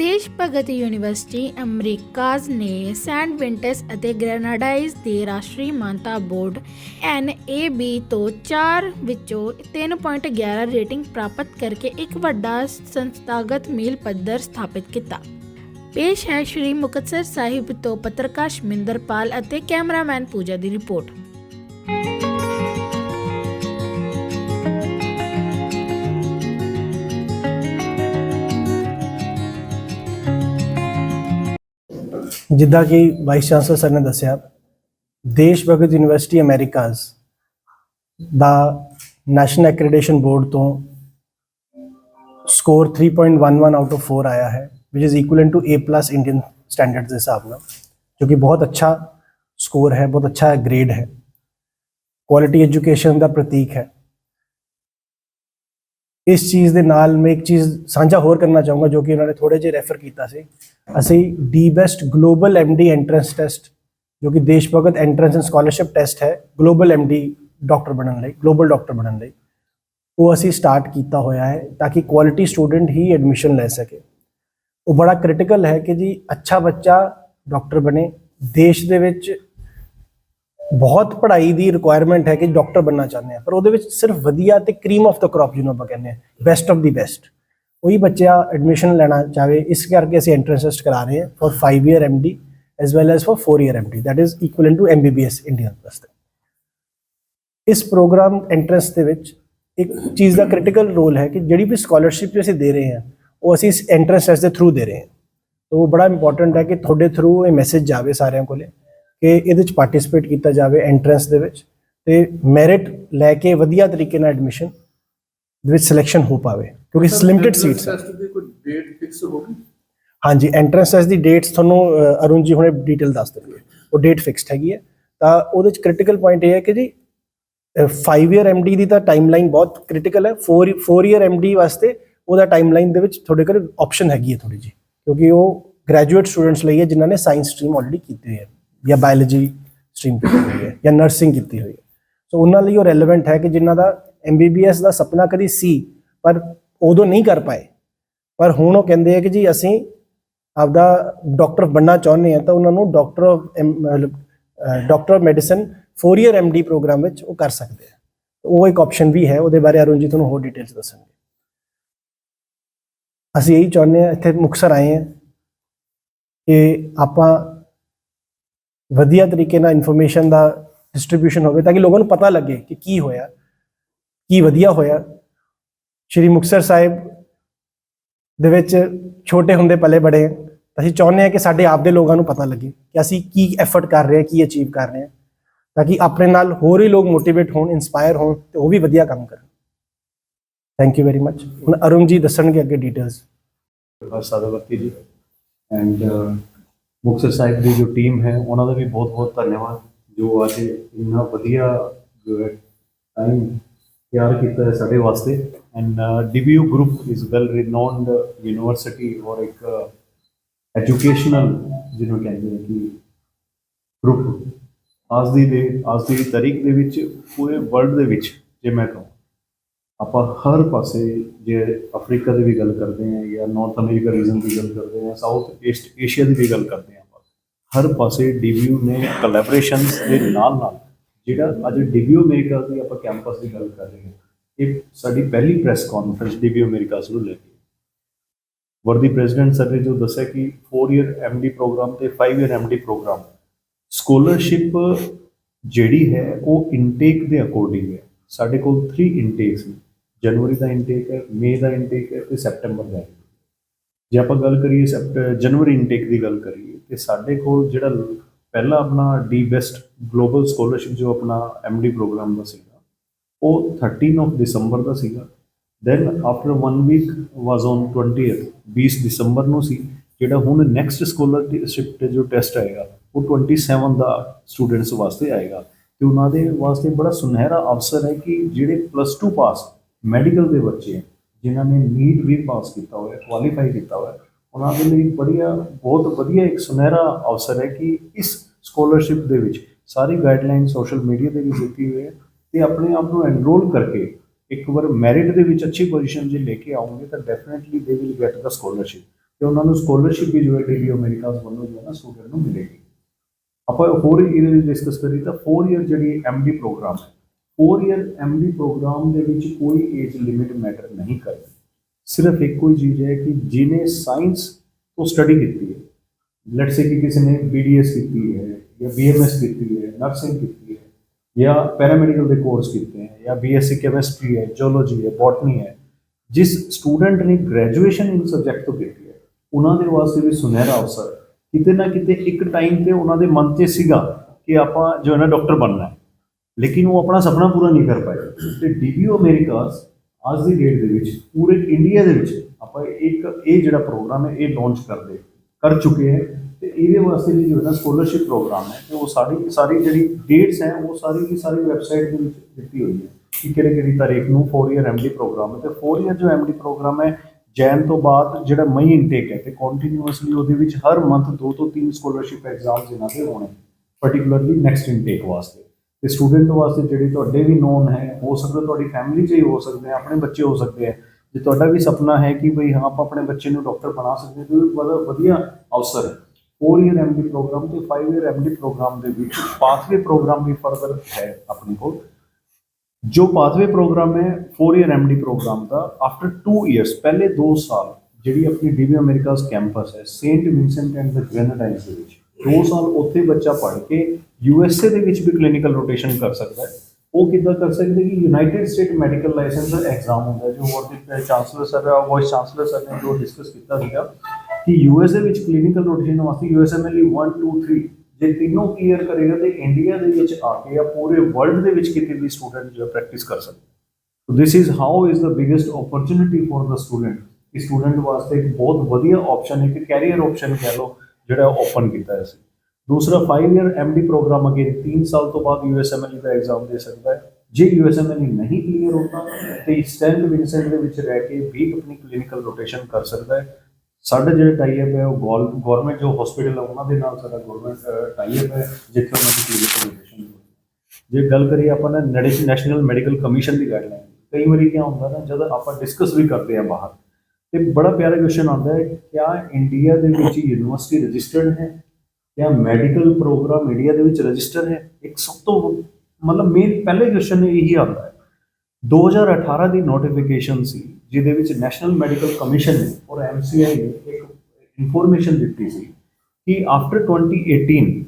ਦੇਸ਼ ਭਗਤ ਯੂਨੀਵਰਸਿਟੀ ਅਮਰੀਕਾਜ਼ ਨੇ ਸੈਂਟ ਵਿੰਟਸ ਅਤੇ ਗ੍ਰੈਨਾਡਾਈਜ਼ ਦੇ ਰਾਸ਼ਟਰੀ ਮਾਨਤਾ ਬੋਰਡ NAB ਤੋਂ 4 ਵਿੱਚੋਂ 3.11 ਰੇਟਿੰਗ ਪ੍ਰਾਪਤ ਕਰਕੇ ਇੱਕ ਵੱਡਾ ਸੰਸਥਾਗਤ ਮੀਲ ਪੱਧਰ ਸਥਾਪਿਤ ਕੀਤਾ। ਪੇਸ਼ ਹੈ ਸ਼੍ਰੀ ਮੁਕਤਸਰ ਸਾਹਿਬ ਤੋਂ ਪੱਤਰਕਾਰ ਸ਼ਮਿੰਦਰਪਾਲ ਅਤੇ ਕੈਮਰਾਮੈਨ ਪੂਜਾ ਦੀ ਰਿਪੋਰਟ। ਜਿੱਦਾਂ ਕਿ ਵਾਈਸ ਚਾਂਸਲਰ ਸਰ ਨੇ ਦੱਸਿਆ, ਦੇਸ਼ ਭਗਤ ਯੂਨੀਵਰਸਿਟੀ ਅਮਰੀਕਾਜ਼ ਦਾ ਨੈਸ਼ਨਲ ਐਕ੍ਰੈਡੀਟੇਸ਼ਨ ਬੋਰਡ ਤੋਂ ਸਕੋਰ 3.11 ਆਊਟ ਆਫ 4 ਆਇਆ ਹੈ, which is equivalent to A+ Indian standards ਦੇ ਹਿਸਾਬ ਨਾਲ, ਜੋ ਕਿ ਬਹੁਤ ਅੱਛਾ ਸਕੋਰ ਹੈ, ਬਹੁਤ ਅੱਛਾ ਗ੍ਰੇਡ ਹੈ। ਕੁਆਲਿਟੀ ਐਜੂਕੇਸ਼ਨ ਦਾ ਪ੍ਰਤੀਕ ਹੈ। ਇਸ ਚੀਜ਼ ਦੇ ਨਾਲ ਮੈਂ ਇੱਕ ਚੀਜ਼ ਸਾਂਝਾ ਹੋਰ ਕਰਨਾ ਚਾਹੂੰਗਾ ਜੋ ਕਿ ਉਹਨਾਂ ਨੇ ਥੋੜੇ ਜਿਹਾ ਰੈਫਰ ਕੀਤਾ ਸੀ। ਅਸੀਂ the best global MD entrance test ਜੋ ਕਿ Desh Bhagat entrance and scholarship test ਹੈ ਗਲੋਬਲ ਐਮਡੀ ਡਾਕਟਰ ਬਣਨ ਲਈ ਗਲੋਬਲ ਡਾਕਟਰ ਬਣਨ ਲਈ। ਉਹ ਅਸੀਂ ਸਟਾਰਟ ਕੀਤਾ ਹੋਇਆ ਹੈ ਤਾਂ ਕਿ ਕੁਆਲਿਟੀ ਸਟੂਡੈਂਟ ਹੀ ਐਡਮਿਸ਼ਨ ਲੈ ਸਕੇ। ਉਹ ਬੜਾ ਕ੍ਰਿਟੀਕਲ ਹੈ ਕਿ ਜੀ ਅੱਛਾ ਬੱਚਾ ਡਾਕਟਰ ਬਣੇ, ਦੇਸ਼ ਦੇ ਵਿੱਚ ਬਹੁਤ ਪੜ੍ਹਾਈ ਦੀ ਰਿਕੁਆਇਰਮੈਂਟ ਹੈ ਕਿ ਡਾਕਟਰ ਬਣਨਾ ਚਾਹੁੰਦੇ ਆ। ਪਰ ਉਹਦੇ ਵਿੱਚ ਸਿਰਫ ਵਧੀਆ ਤੇ ਕਰੀਮ ਆਫ ਦਾ ਕ੍ਰੌਪ ਜਿਹਨੂੰ ਆਪਾਂ ਕਹਿੰਦੇ ਆ ਬੈਸਟ ਆਫ ਦੀ ਬੈਸਟ ਉਹੀ ਬੱਚਾ ਐਡਮਿਸ਼ਨ ਲੈਣਾ ਚਾਹੇ, ਇਸ ਕਰਕੇ ਅਸੀਂ ਐਂਟਰੈਂਸ ਟੈਸਟ ਕਰਾ ਰਹੇ ਹਾਂ for 5 year MD as well as for 4 year MD that is equivalent to MBBS Indian ਵਾਸਤੇ। ਇਸ ਪ੍ਰੋਗਰਾਮ ਐਂਟਰੈਂਸ ਦੇ ਵਿੱਚ ਇੱਕ ਚੀਜ਼ ਦਾ ਕ੍ਰਿਟੀਕਲ ਰੋਲ ਹੈ ਕਿ ਜਿਹੜੀ ਵੀ ਸਕਾਲਰਸ਼ਿਪ ਅਸੀਂ ਦੇ ਰਹੇ ਹਾਂ, ਉਹ ਅਸੀਂ ਇਸ ਐਂਟਰੈਂਸ ਟੈਸਟ ਦੇ ਥਰੂ ਦੇ ਰਹੇ ਹਾਂ। ਤਾਂ ਉਹ ਬੜਾ ਇੰਪੋਰਟੈਂਟ ਹੈ ਕਿ ਤੁਹਾਡੇ ਥਰੂ ਇਹ ਮੈਸੇਜ ਜਾਵੇ ਸਾਰਿਆਂ ਕੋਲੇ। ਕਿ ਇਹਦੇ ਵਿੱਚ ਪਾਰਟਿਸਿਪੇਟ ਕੀਤਾ ਜਾਵੇ ਐਂਟਰੈਂਸ ਦੇ ਵਿੱਚ ਤੇ ਮੈਰਿਟ ਲੈ ਕੇ ਵਧੀਆ ਤਰੀਕੇ ਨਾਲ ਐਡਮਿਸ਼ਨ ਦੇ ਵਿੱਚ ਸਿਲੈਕਸ਼ਨ ਹੋ ਪਾਵੇ ਕਿਉਂਕਿ ਲਿਮਿਟਡ ਸੀਟਸ ਹੈ। ਕੋਈ ਡੇਟ ਫਿਕਸ ਹੋ ਗਈ? ਹਾਂਜੀ ਐਂਟਰੈਂਸ ਟੈਸਟ ਦੀ ਡੇਟਸ ਤੁਹਾਨੂੰ ਅਰੁਣ ਜੀ ਹੁਣੇ ਡਿਟੇਲ ਦੱਸ ਦੇਣਗੇ। ਉਹ ਡੇਟ ਫਿਕਸਡ ਹੈਗੀ ਹੈ। ਤਾਂ ਉਹਦੇ ਵਿੱਚ ਕ੍ਰਿਟੀਕਲ ਪੁਆਇੰਟ ਇਹ ਹੈ ਕਿ ਜੀ 5 ਇਅਰ ਐਮਡੀ ਦੀ ਤਾਂ ਟਾਈਮਲਾਈਨ ਬਹੁਤ ਕ੍ਰਿਟੀਕਲ ਹੈ। 4 4 ਇਅਰ ਐਮਡੀ ਵਾਸਤੇ ਉਹਦਾ ਟਾਈਮਲਾਈਨ ਦੇ ਵਿੱਚ ਤੁਹਾਡੇ ਕੋਲ ਆਪਸ਼ਨ ਹੈਗੀ ਹੈ ਥੋੜੀ ਜੀ ਕਿਉਂਕਿ ਉਹ ਗ੍ਰੈਜੂਏਟ ਸਟੂਡੈਂਟਸ ਲਈ ਹੈ ਜਿਨ੍ਹਾਂ ਨੇ ਸਾਇੰਸ ਸਟਰੀਮ ਆਲਰੇਡੀ ਕੀਤੀ ਹੋਈ ਹੈ। ਜਾਂ ਬਾਇਓਲੋਜੀ ਸਟਰੀਮ ਕੀਤੀ ਹੋਈ ਹੈ ਜਾਂ ਨਰਸਿੰਗ ਕੀਤੀ ਹੋਈ ਹੈ। ਸੋ ਉਹਨਾਂ ਲਈ ਉਹ ਰੈਲੇਵੈਂਟ ਹੈ ਕਿ ਜਿਨ੍ਹਾਂ ਦਾ ਐਮਬੀਬੀਐਸ ਦਾ ਸੁਪਨਾ ਕਦੀ ਸੀ, ਪਰ ਉਦੋਂ ਨਹੀਂ ਕਰ ਪਾਏ। ਪਰ ਹੁਣ ਉਹ ਕਹਿੰਦੇ ਆ ਕਿ ਜੀ ਅਸੀਂ ਆਪਦਾ ਡਾਕਟਰ ਬਣਨਾ ਚਾਹੁੰਦੇ ਆ ਤਾਂ ਉਹਨਾਂ ਨੂੰ doctor of doctor of medicine 4 year MD program ਵਿੱਚ ਉਹ ਕਰ ਸਕਦੇ ਆ। ਉਹ ਇੱਕ ਆਪਸ਼ਨ ਵੀ ਹੈ, ਉਹਦੇ ਬਾਰੇ ਅਰੁਣ ਜੀ ਤੁਹਾਨੂੰ ਹੋਰ ਡਿਟੇਲਸ ਦੱਸਣਗੇ। ਅਸੀਂ ਇਹੀ ਚਾਹੁੰਦੇ ਆ ਇੱਥੇ ਮੁਕਸਰ ਆਏ ਆ ਕਿ ਆਪਾਂ ਵਧੀਆ ਤਰੀਕੇ ਨਾਲ ਇਨਫੋਰਮੇਸ਼ਨ ਦਾ ਡਿਸਟ੍ਰੀਬਿਊਸ਼ਨ ਹੋਵੇ ਤਾਂ ਕਿ ਲੋਕਾਂ ਨੂੰ ਪਤਾ ਲੱਗੇ ਕਿ ਕੀ ਹੋਇਆ, ਕੀ ਵਧੀਆ ਹੋਇਆ। ਸ਼੍ਰੀ ਮੁਕਤਸਰ ਸਾਹਿਬ ਦੇ ਵਿੱਚ ਛੋਟੇ ਹੁੰਦੇ ਪਲੇ ਬੜੇ ਅਸੀਂ ਚਾਹੁੰਦੇ ਹਾਂ ਕਿ ਸਾਡੇ ਆਪ ਦੇ ਲੋਕਾਂ ਨੂੰ ਪਤਾ ਲੱਗੇ ਕਿ ਅਸੀਂ ਕੀ ਐਫਰਟ ਕਰ ਰਹੇ ਹਾਂ, ਕੀ ਅਚੀਵ ਕਰ ਰਹੇ ਹਾਂ, ਤਾਂ ਕਿ ਆਪਣੇ ਨਾਲ ਹੋਰ ਹੀ ਲੋਕ ਮੋਟੀਵੇਟ ਹੋਣ ਇਨਸਪਾਇਰ ਹੋਣ ਤੇ ਉਹ ਵੀ ਵਧੀਆ ਕੰਮ ਕਰਨ। ਥੈਂਕ ਯੂ ਵੈਰੀ ਮੱਚ ਹੁਣ ਅਰੁਣ ਜੀ ਦੱਸਣਗੇ ਅੱਗੇ ਡਿਟੇਲਸ ਸਾਦਾਵਰਤੀ ਜੀ। ਐਂਡ ਮੁਕਤਸਰ ਸਾਹਿਬ ਦੀ ਜੋ ਟੀਮ ਹੈ, ਉਹਨਾਂ ਦਾ ਵੀ ਬਹੁਤ ਬਹੁਤ ਧੰਨਵਾਦ, ਜੋ ਅੱਜ ਇੰਨਾ ਵਧੀਆ ਟਾਈਮ ਤਿਆਰ ਕੀਤਾ ਹੈ ਸਾਡੇ ਵਾਸਤੇ। And DBU group is well renowned university ਔਰ ਇੱਕ ਐਜੂਕੇਸ਼ਨਲ ਜਿਹਨੂੰ ਕਹਿੰਦੇ ਨੇ ਕਿ ਗਰੁੱਪ ਅੱਜ ਦੀ ਦੇ, ਅੱਜ ਦੀ ਤਾਰੀਖ ਦੇ ਵਿੱਚ, ਪੂਰੇ ਵਰਲਡ ਦੇ ਵਿੱਚ ਜੇ ਮੈਂ ਕਹਾਂ, ਆਪਾਂ ਹਰ ਪਾਸੇ ਜੇ ਅਫਰੀਕਾ ਦੀ ਵੀ ਗੱਲ ਕਰਦੇ ਹਾਂ ਜਾਂ ਨਾਰਥ ਅਮਰੀਕਾ ਰੀਜਨ ਦੀ ਗੱਲ ਕਰਦੇ ਹਾਂ ਸਾਊਥ ਈਸਟ ਏਸ਼ੀਆ ਦੀ ਵੀ ਗੱਲ ਕਰਦੇ ਹਾਂ ਆਪਾਂ, ਹਰ ਪਾਸੇ DBU ਨੇ ਕੋਲੈਬੋਰੇਸ਼ਨਸ ਦੇ ਨਾਲ ਨਾਲ ਜਿਹੜਾ ਅੱਜ DBU ਅਮਰੀਕਾ ਦੀ ਆਪਾਂ ਕੈਂਪਸ ਦੀ ਗੱਲ ਕਰ ਰਹੇ ਹਾਂ, ਇਹ ਸਾਡੀ ਪਹਿਲੀ ਪ੍ਰੈਸ ਕਾਨਫਰੰਸ DBU ਅਮਰੀਕਾ ਨੂੰ ਲੈ ਕੇ। ਵਰਦੀ ਪ੍ਰੈਜ਼ੀਡੈਂਟ ਸਰ ਨੇ ਜੋ ਦੱਸਿਆ ਕਿ 4 ਇਅਰ ਐਮਡੀ ਪ੍ਰੋਗਰਾਮ ਤੇ 5 ਇਅਰ ਐਮਡੀ ਪ੍ਰੋਗਰਾਮ ਸਕੋਲਰਸ਼ਿਪ ਜਿਹੜੀ ਹੈ ਉਹ ਇਨਟੇਕ ਦੇ ਅਕੋਰਡਿੰਗ ਹੈ। ਸਾਡੇ ਕੋਲ 3 ਇਨਟੇਕਸ ਨੇ। ਜਨਵਰੀ ਦਾ ਇਨਟੇਕ ਹੈ ਮਈ ਦਾ ਇਨਟੇਕ ਹੈ ਤੇ ਸੈਪਟੈਂਬਰ ਦਾ ਹੈ ਜੇ ਆਪਾਂ ਗੱਲ ਕਰੀਏ ਸੈਪਟ ਜਨਵਰੀ ਇਨਟੇਕ ਦੀ ਗੱਲ ਕਰੀਏ, ਤੇ ਸਾਡੇ ਕੋਲ ਜਿਹੜਾ ਪਹਿਲਾ ਆਪਣਾ ਡੀ ਬੈਸਟ ਗਲੋਬਲ ਸਕੋਲਰਸ਼ਿਪ ਜੋ ਆਪਣਾ ਐਮਡੀ ਪ੍ਰੋਗਰਾਮ ਦਾ ਸੀਗਾ, ਉਹ 13 ਆਫ ਦਸੰਬਰ ਦਾ ਸੀਗਾ। Then after 1 week was on 20th 20 ਦਸੰਬਰ ਨੂੰ ਸੀ, ਜਿਹੜਾ ਹੁਣ ਨੈਕਸਟ ਸਕੋਲਰਸ਼ਿਪ ਤੇ ਜੋ ਟੈਸਟ ਆਏਗਾ, ਉਹ 27 ਦਾ ਸਟੂਡੈਂਟਸ ਵਾਸਤੇ ਆਏਗਾ। ਤੇ ਉਹਨਾਂ ਦੇ ਵਾਸਤੇ ਬੜਾ ਸੁਨਹਿਰਾ ਅਵਸਰ ਹੈ ਕਿ ਜਿਹੜੇ ਪਲੱਸ 2 ਪਾਸ ਮੈਡੀਕਲ ਦੇ ਬੱਚੇ ਜਿਨ੍ਹਾਂ ਨੇ ਨੀਟ ਵੀ ਪਾਸ ਕੀਤਾ ਹੋਇਆ ਕੁਆਲੀਫਾਈ ਕੀਤਾ ਹੋਇਆ, ਉਹਨਾਂ ਦੇ ਲਈ ਬੜੀਆ, ਬਹੁਤ ਵਧੀਆ ਇੱਕ ਸੁਨਹਿਰਾ ਅਵਸਰ ਹੈ ਕਿ ਇਸ ਸਕਾਲਰਸ਼ਿਪ ਦੇ ਵਿੱਚ ਸਾਰੀ ਗਾਈਡਲਾਈਨ ਸੋਸ਼ਲ ਮੀਡੀਆ ਤੇ ਵੀ ਦਿੱਤੀ ਹੋਈ ਹੈ ਤੇ ਆਪਣੇ ਆਪ ਨੂੰ ਐਨਰੋਲ ਕਰਕੇ ਇੱਕ ਵਾਰ ਮੈਰਿਟ ਦੇ ਵਿੱਚ ਅੱਛੀ ਪੋਜੀਸ਼ਨ ਜੇ ਲੈ ਕੇ ਆਉਂਗੇ ਤਾਂ definitely they will get the scholarship ਤੇ ਉਹਨਾਂ ਨੂੰ ਸਕਾਲਰਸ਼ਿਪ ਵੀ ਜੋ ਹੈ ਡੀਬੀ ਅਮਰੀਕਾਸ ਵੱਲੋਂ ਜੋ ਹੈ ਨਾ ਸਟੂਡੈਂਟ ਨੂੰ ਮਿਲੇਗੀ। ਆਪਾਂ ਹੋਰ ਇਹਦੇ ਵਿੱਚ ਡਿਸਕਸ ਕਰੀ ਤਾਂ 4 ਇਅਰ ਜਿਹੜੀ ਐਮਡੀ ਪ੍ਰੋਗਰਾਮ ਹੈ 4 ਇਅਰ ਐਮਡੀ ਪ੍ਰੋਗਰਾਮ ਦੇ ਵਿੱਚ ਕੋਈ ਏਜ ਲਿਮਿਟ ਮੈਟਰ ਨਹੀਂ ਕਰਦੀ। ਸਿਰਫ ਇੱਕੋ ਹੀ ਚੀਜ਼ ਹੈ ਕਿ ਜਿਹਨੇ ਸਾਇੰਸ ਤੋਂ ਸਟੱਡੀ ਕੀਤੀ ਹੈ ਲੈਟਸ ਸੇ ਕਿ ਕਿਸੇ ਨੇ ਬੀਡੀਐਸ ਕੀਤੀ ਹੈ ਜਾਂ ਬੀਐਮਐਸ ਕੀਤੀ ਹੈ ਨਰਸਿੰਗ ਕੀਤੀ ਹੈ, ਜਾਂ ਪੈਰਾਮੈਡੀਕਲ ਦੇ ਕੋਰਸ ਕੀਤੇ ਹੈ, ਜਾਂ ਬੀਐਸਸੀ ਕੈਮਿਸਟਰੀ ਹੈ ਜੀਓਲੋਜੀ ਹੈ ਬੋਟਨੀ ਹੈ, ਜਿਸ ਸਟੂਡੈਂਟ ਨੇ ਗ੍ਰੈਜੂਏਸ਼ਨ ਇਨ ਸਬਜੈਕਟ ਤੋਂ ਕੀਤੀ ਹੈ, ਉਹਨਾਂ ਦੇ ਵਾਸਤੇ ਵੀ ਸੁਨਹਿਰਾ ਅਵਸਰ ਕਿਤੇ ਨਾ ਕਿਤੇ ਇੱਕ ਟਾਈਮ ਤੇ ਉਹਨਾਂ ਦੇ ਮਨ 'ਚ ਸੀਗਾ ਕਿ ਆਪਾਂ ਜੋ ਹੈ ਨਾ ਡਾਕਟਰ ਬਣਨਾ ਹੈ। ਲੇਕਿਨ ਉਹ ਆਪਣਾ ਸੁਪਨਾ ਪੂਰਾ ਨਹੀਂ ਕਰ ਪਾਏ। ਤੇ ਡੀਬੀਓ ਅਮਰੀਕਾਸ ਅੱਜ ਦੀ ਡੇਟ ਦੇ ਵਿੱਚ ਪੂਰੇ ਇੰਡੀਆ ਦੇ ਵਿੱਚ ਆਪਾਂ ਇੱਕ ਇਹ ਜਿਹੜਾ ਪ੍ਰੋਗਰਾਮ ਹੈ, ਇਹ ਲਾਂਚ ਕਰਦੇ, ਕਰ ਚੁੱਕੇ ਹੈ। ਤੇ ਇਹਦੇ ਵਾਸਤੇ ਵੀ ਜਿਹੜਾ ਹੈ ਸਕਾਲਰਸ਼ਿਪ ਪ੍ਰੋਗਰਾਮ ਹੈ, ਤੇ ਉਹ ਸਾਰੀ ਸਾਰੀ ਜਿਹੜੀ ਡੇਟਸ ਹੈ, ਉਹ ਸਾਰੀ ਦੀ ਸਾਰੀ ਵੈਬਸਾਈਟ ਦੇ ਵਿੱਚ ਦਿੱਤੀ ਹੋਈ ਹੈ ਕਿ ਕਿਹੜੇ ਕਿਹੜੀ ਤਾਰੀਖ ਨੂੰ 4 ਇਅਰ ਐਮਡੀ ਪ੍ਰੋਗਰਾਮ ਹੈ। ਤੇ 4 ਇਅਰ ਜੋ ਐਮਡੀ ਪ੍ਰੋਗਰਾਮ ਹੈ, ਜੈਨ ਤੋਂ ਬਾਅਦ ਜਿਹੜਾ ਮਈ ਇਨਟੇਕ ਹੈ, ਤੇ ਕੰਟੀਨਿਊਅਸਲੀ ਉਹਦੇ ਵਿੱਚ ਹਰ ਮੰਥ ਦੋ ਤੋਂ ਤਿੰਨ ਸਕਾਲਰਸ਼ਿਪ ਐਗਜ਼ਾਮਸ ਇਹਨਾਂ ਦੇ ਹੋਣੇ ਪਾਰਟਿਕੂਲਰਲੀ ਨੈਕਸਟ ਇਨਟੇਕ ਵਾਸਤੇ। ਤੇ ਸਟੂਡੈਂਟ ਵਾਸਤੇ ਜਿਹੜੇ ਤੁਹਾਡੇ ਵੀ ਨੋਨ ਹੈ, ਹੋ ਸਕਦਾ ਤੁਹਾਡੀ ਫੈਮਿਲੀ 'ਚ ਹੀ ਹੋ ਸਕਦੇ ਆ, ਆਪਣੇ ਬੱਚੇ ਹੋ ਸਕਦੇ ਆ। ਜੇ ਤੁਹਾਡਾ ਵੀ ਸੁਪਨਾ ਹੈ ਕਿ ਭਈ ਹਾਂ, ਆਪਾਂ ਆਪਣੇ ਬੱਚੇ ਨੂੰ ਡਾਕਟਰ ਬਣਾ ਸਕਦੇ ਹਾਂ ਤਾਂ ਬੜਾ ਵਧੀਆ ਅਵਸਰ ਹੈ। 4 ਇਅਰ ਐਮਡੀ ਪ੍ਰੋਗਰਾਮ ਤੇ 5 ਇਅਰ ਐਮਡੀ ਪ੍ਰੋਗਰਾਮ ਦੇ ਵਿੱਚ ਪਾਥਵੇ ਪ੍ਰੋਗਰਾਮ ਵੀ ਫਰਦਰ ਹੈ ਆਪਣੇ ਕੋਲ। ਜੋ ਪਾਥਵੇ ਪ੍ਰੋਗਰਾਮ ਹੈ 4 ਇਅਰ ਐਮਡੀ ਪ੍ਰੋਗਰਾਮ ਦਾ ਆਫਟਰ 2 ਇਅਰਸ ਪਹਿਲੇ 2 ਸਾਲ ਜਿਹੜੀ ਆਪਣੀ ਡੀਬੀ ਅਮਰੀਕਾਸ ਕੈਂਪਸ ਹੈ Saint Vincent and the Grenadines ਦੇ ਵਿੱਚ। 2 ਸਾਲ ਉੱਥੇ ਬੱਚਾ ਪੜ੍ਹ ਕੇ ਯੂਐਸਏ ਦੇ ਵਿੱਚ ਵੀ ਕਲੀਨਿਕਲ ਰੋਟੇਸ਼ਨ ਕਰ ਸਕਦਾ ਹੈ। ਉਹ ਕਿੱਦਾਂ ਕਰ ਸਕਦੇ ਕਿ ਯੂਨਾਈਟਿਡ ਸਟੇਟ ਮੈਡੀਕਲ ਲਾਇਸੈਂਸ ਦਾ ਐਗਜ਼ਾਮ ਹੁੰਦਾ ਹੈ, ਜੋ ਵਰਦੀ ਚਾਂਸਲਰ ਸਰ ਆ ਵਾਈਸ ਚਾਂਸਲਰ ਸਰ ਨੇ ਜੋ ਡਿਸਕਸ ਕੀਤਾ ਸੀਗਾ ਕਿ ਯੂਐਸਏ ਵਿੱਚ ਕਲੀਨਿਕਲ ਰੋਟੇਸ਼ਨ ਵਾਸਤੇ ਯੂਐਸਐਮਐਲਈ 1 2 3 ਜੇ ਤਿੰਨੋਂ ਕਲੀਅਰ ਕਰੇਗਾ ਤੇ ਇੰਡੀਆ ਦੇ ਵਿੱਚ ਆ ਕੇ ਜਾਂ ਪੂਰੇ ਵਰਲਡ ਦੇ ਵਿੱਚ ਕਿਤੇ ਵੀ ਸਟੂਡੈਂਟ ਜੋ ਪ੍ਰੈਕਟਿਸ ਕਰ ਸਕਦਾ So this is how is the biggest opportunity for the student ਕਿ ਸਟੂਡੈਂਟ ਵਾਸਤੇ ਇੱਕ ਬਹੁਤ ਵਧੀਆ ਆਪਸ਼ਨ ਹੈ ਕਿ ਕੈਰੀਅਰ ਆਪਸ਼ਨ ਕਹਿ ਲਓ ਜਿਹੜਾ ਓਪਨ ਕੀਤਾ ਹੈ ਅਸੀਂ ਦੂਸਰਾ 5 ਇਅਰ ਐਮਡੀ ਪ੍ਰੋਗਰਾਮ ਅਗੇ 3 ਸਾਲ ਤੋਂ ਬਾਅਦ ਯੂਐਸਐਮਐਲ ਦਾ ਐਗਜ਼ਾਮ ਦੇ ਸਕਦਾ ਹੈ। ਜੇ ਯੂਐਸਐਮਐਲ ਨਹੀਂ ਕਲੀਅਰ ਹੁੰਦਾ, ਤੇ ਸਟੈਂਟ ਵਿਨਸੈਂਟ ਦੇ ਵਿੱਚ ਰਹਿ ਕੇ ਵੀ ਆਪਣੀ ਕਲੀਨਿਕਲ ਰੋਟੇਸ਼ਨ ਕਰ ਸਕਦਾ ਹੈ। ਸਾਡਾ ਜਿਹੜਾ ਟਾਈ ਹੈ, ਉਹ ਗਵਰਨਮੈਂਟ ਜੋ ਹਸਪੀਟਲ ਹੈ, ਉਹਨਾਂ ਦੇ ਨਾਲ ਸਾਡਾ ਗਵਰਨਮੈਂਟ ਟਾਈ ਹੈ, ਜਿੱਥੇ ਉਹਨਾਂ ਦੀ ਕਲੀਨਿਕਲ ਰੋਟੇਸ਼ਨ ਜੇ ਗੱਲ ਕਰੀਏ ਆਪਾਂ ਨਾ ਨੈਸ਼ਨਲ ਮੈਡੀਕਲ ਕਮਿਸ਼ਨ ਦੀ ਗਾਈਡਲਾਈਨ ਕਈ ਵਾਰੀ ਕੀ ਹੁੰਦਾ ਨਾ, ਜਦੋਂ ਆਪਾਂ ਡਿਸਕਸ ਵੀ ਕਰਦੇ ਆ ਬਾਹਰ ਤੇ ਬੜਾ ਪਿਆਰਾ ਕੁਐਸਚਨ ਆਉਂਦਾ ਹੈ, ਕਿਆ ਇੰਡੀਆ ਦੇ ਵਿੱਚ ਯੂਨੀਵਰਸਿਟੀ ਰਜਿਸਟਰਡ ਹੈ? ਕਿਆ ਮੈਡੀਕਲ ਪ੍ਰੋਗਰਾਮ ਇੰਡੀਆ ਦੇ ਵਿੱਚ ਰਜਿਸਟਰ ਹੈ? ਇੱਕ ਸਭ ਤੋਂ ਮਤਲਬ ਮੇਨ ਪਹਿਲੇ ਕੁਐਸਚਨ ਇਹੀ ਆਉਂਦਾ ਹੈ। 2018 ਦੀ ਨੋਟੀਫਿਕੇਸ਼ਨ ਸੀ, ਜਿਹਦੇ ਵਿੱਚ ਨੈਸ਼ਨਲ ਮੈਡੀਕਲ ਕਮਿਸ਼ਨ ਨੇ ਔਰ ਐਮਸੀਆਈ ਨੇ ਇੱਕ ਇਨਫੋਰਮੇਸ਼ਨ ਦਿੱਤੀ ਸੀ ਕਿ ਆਫਟਰ 2018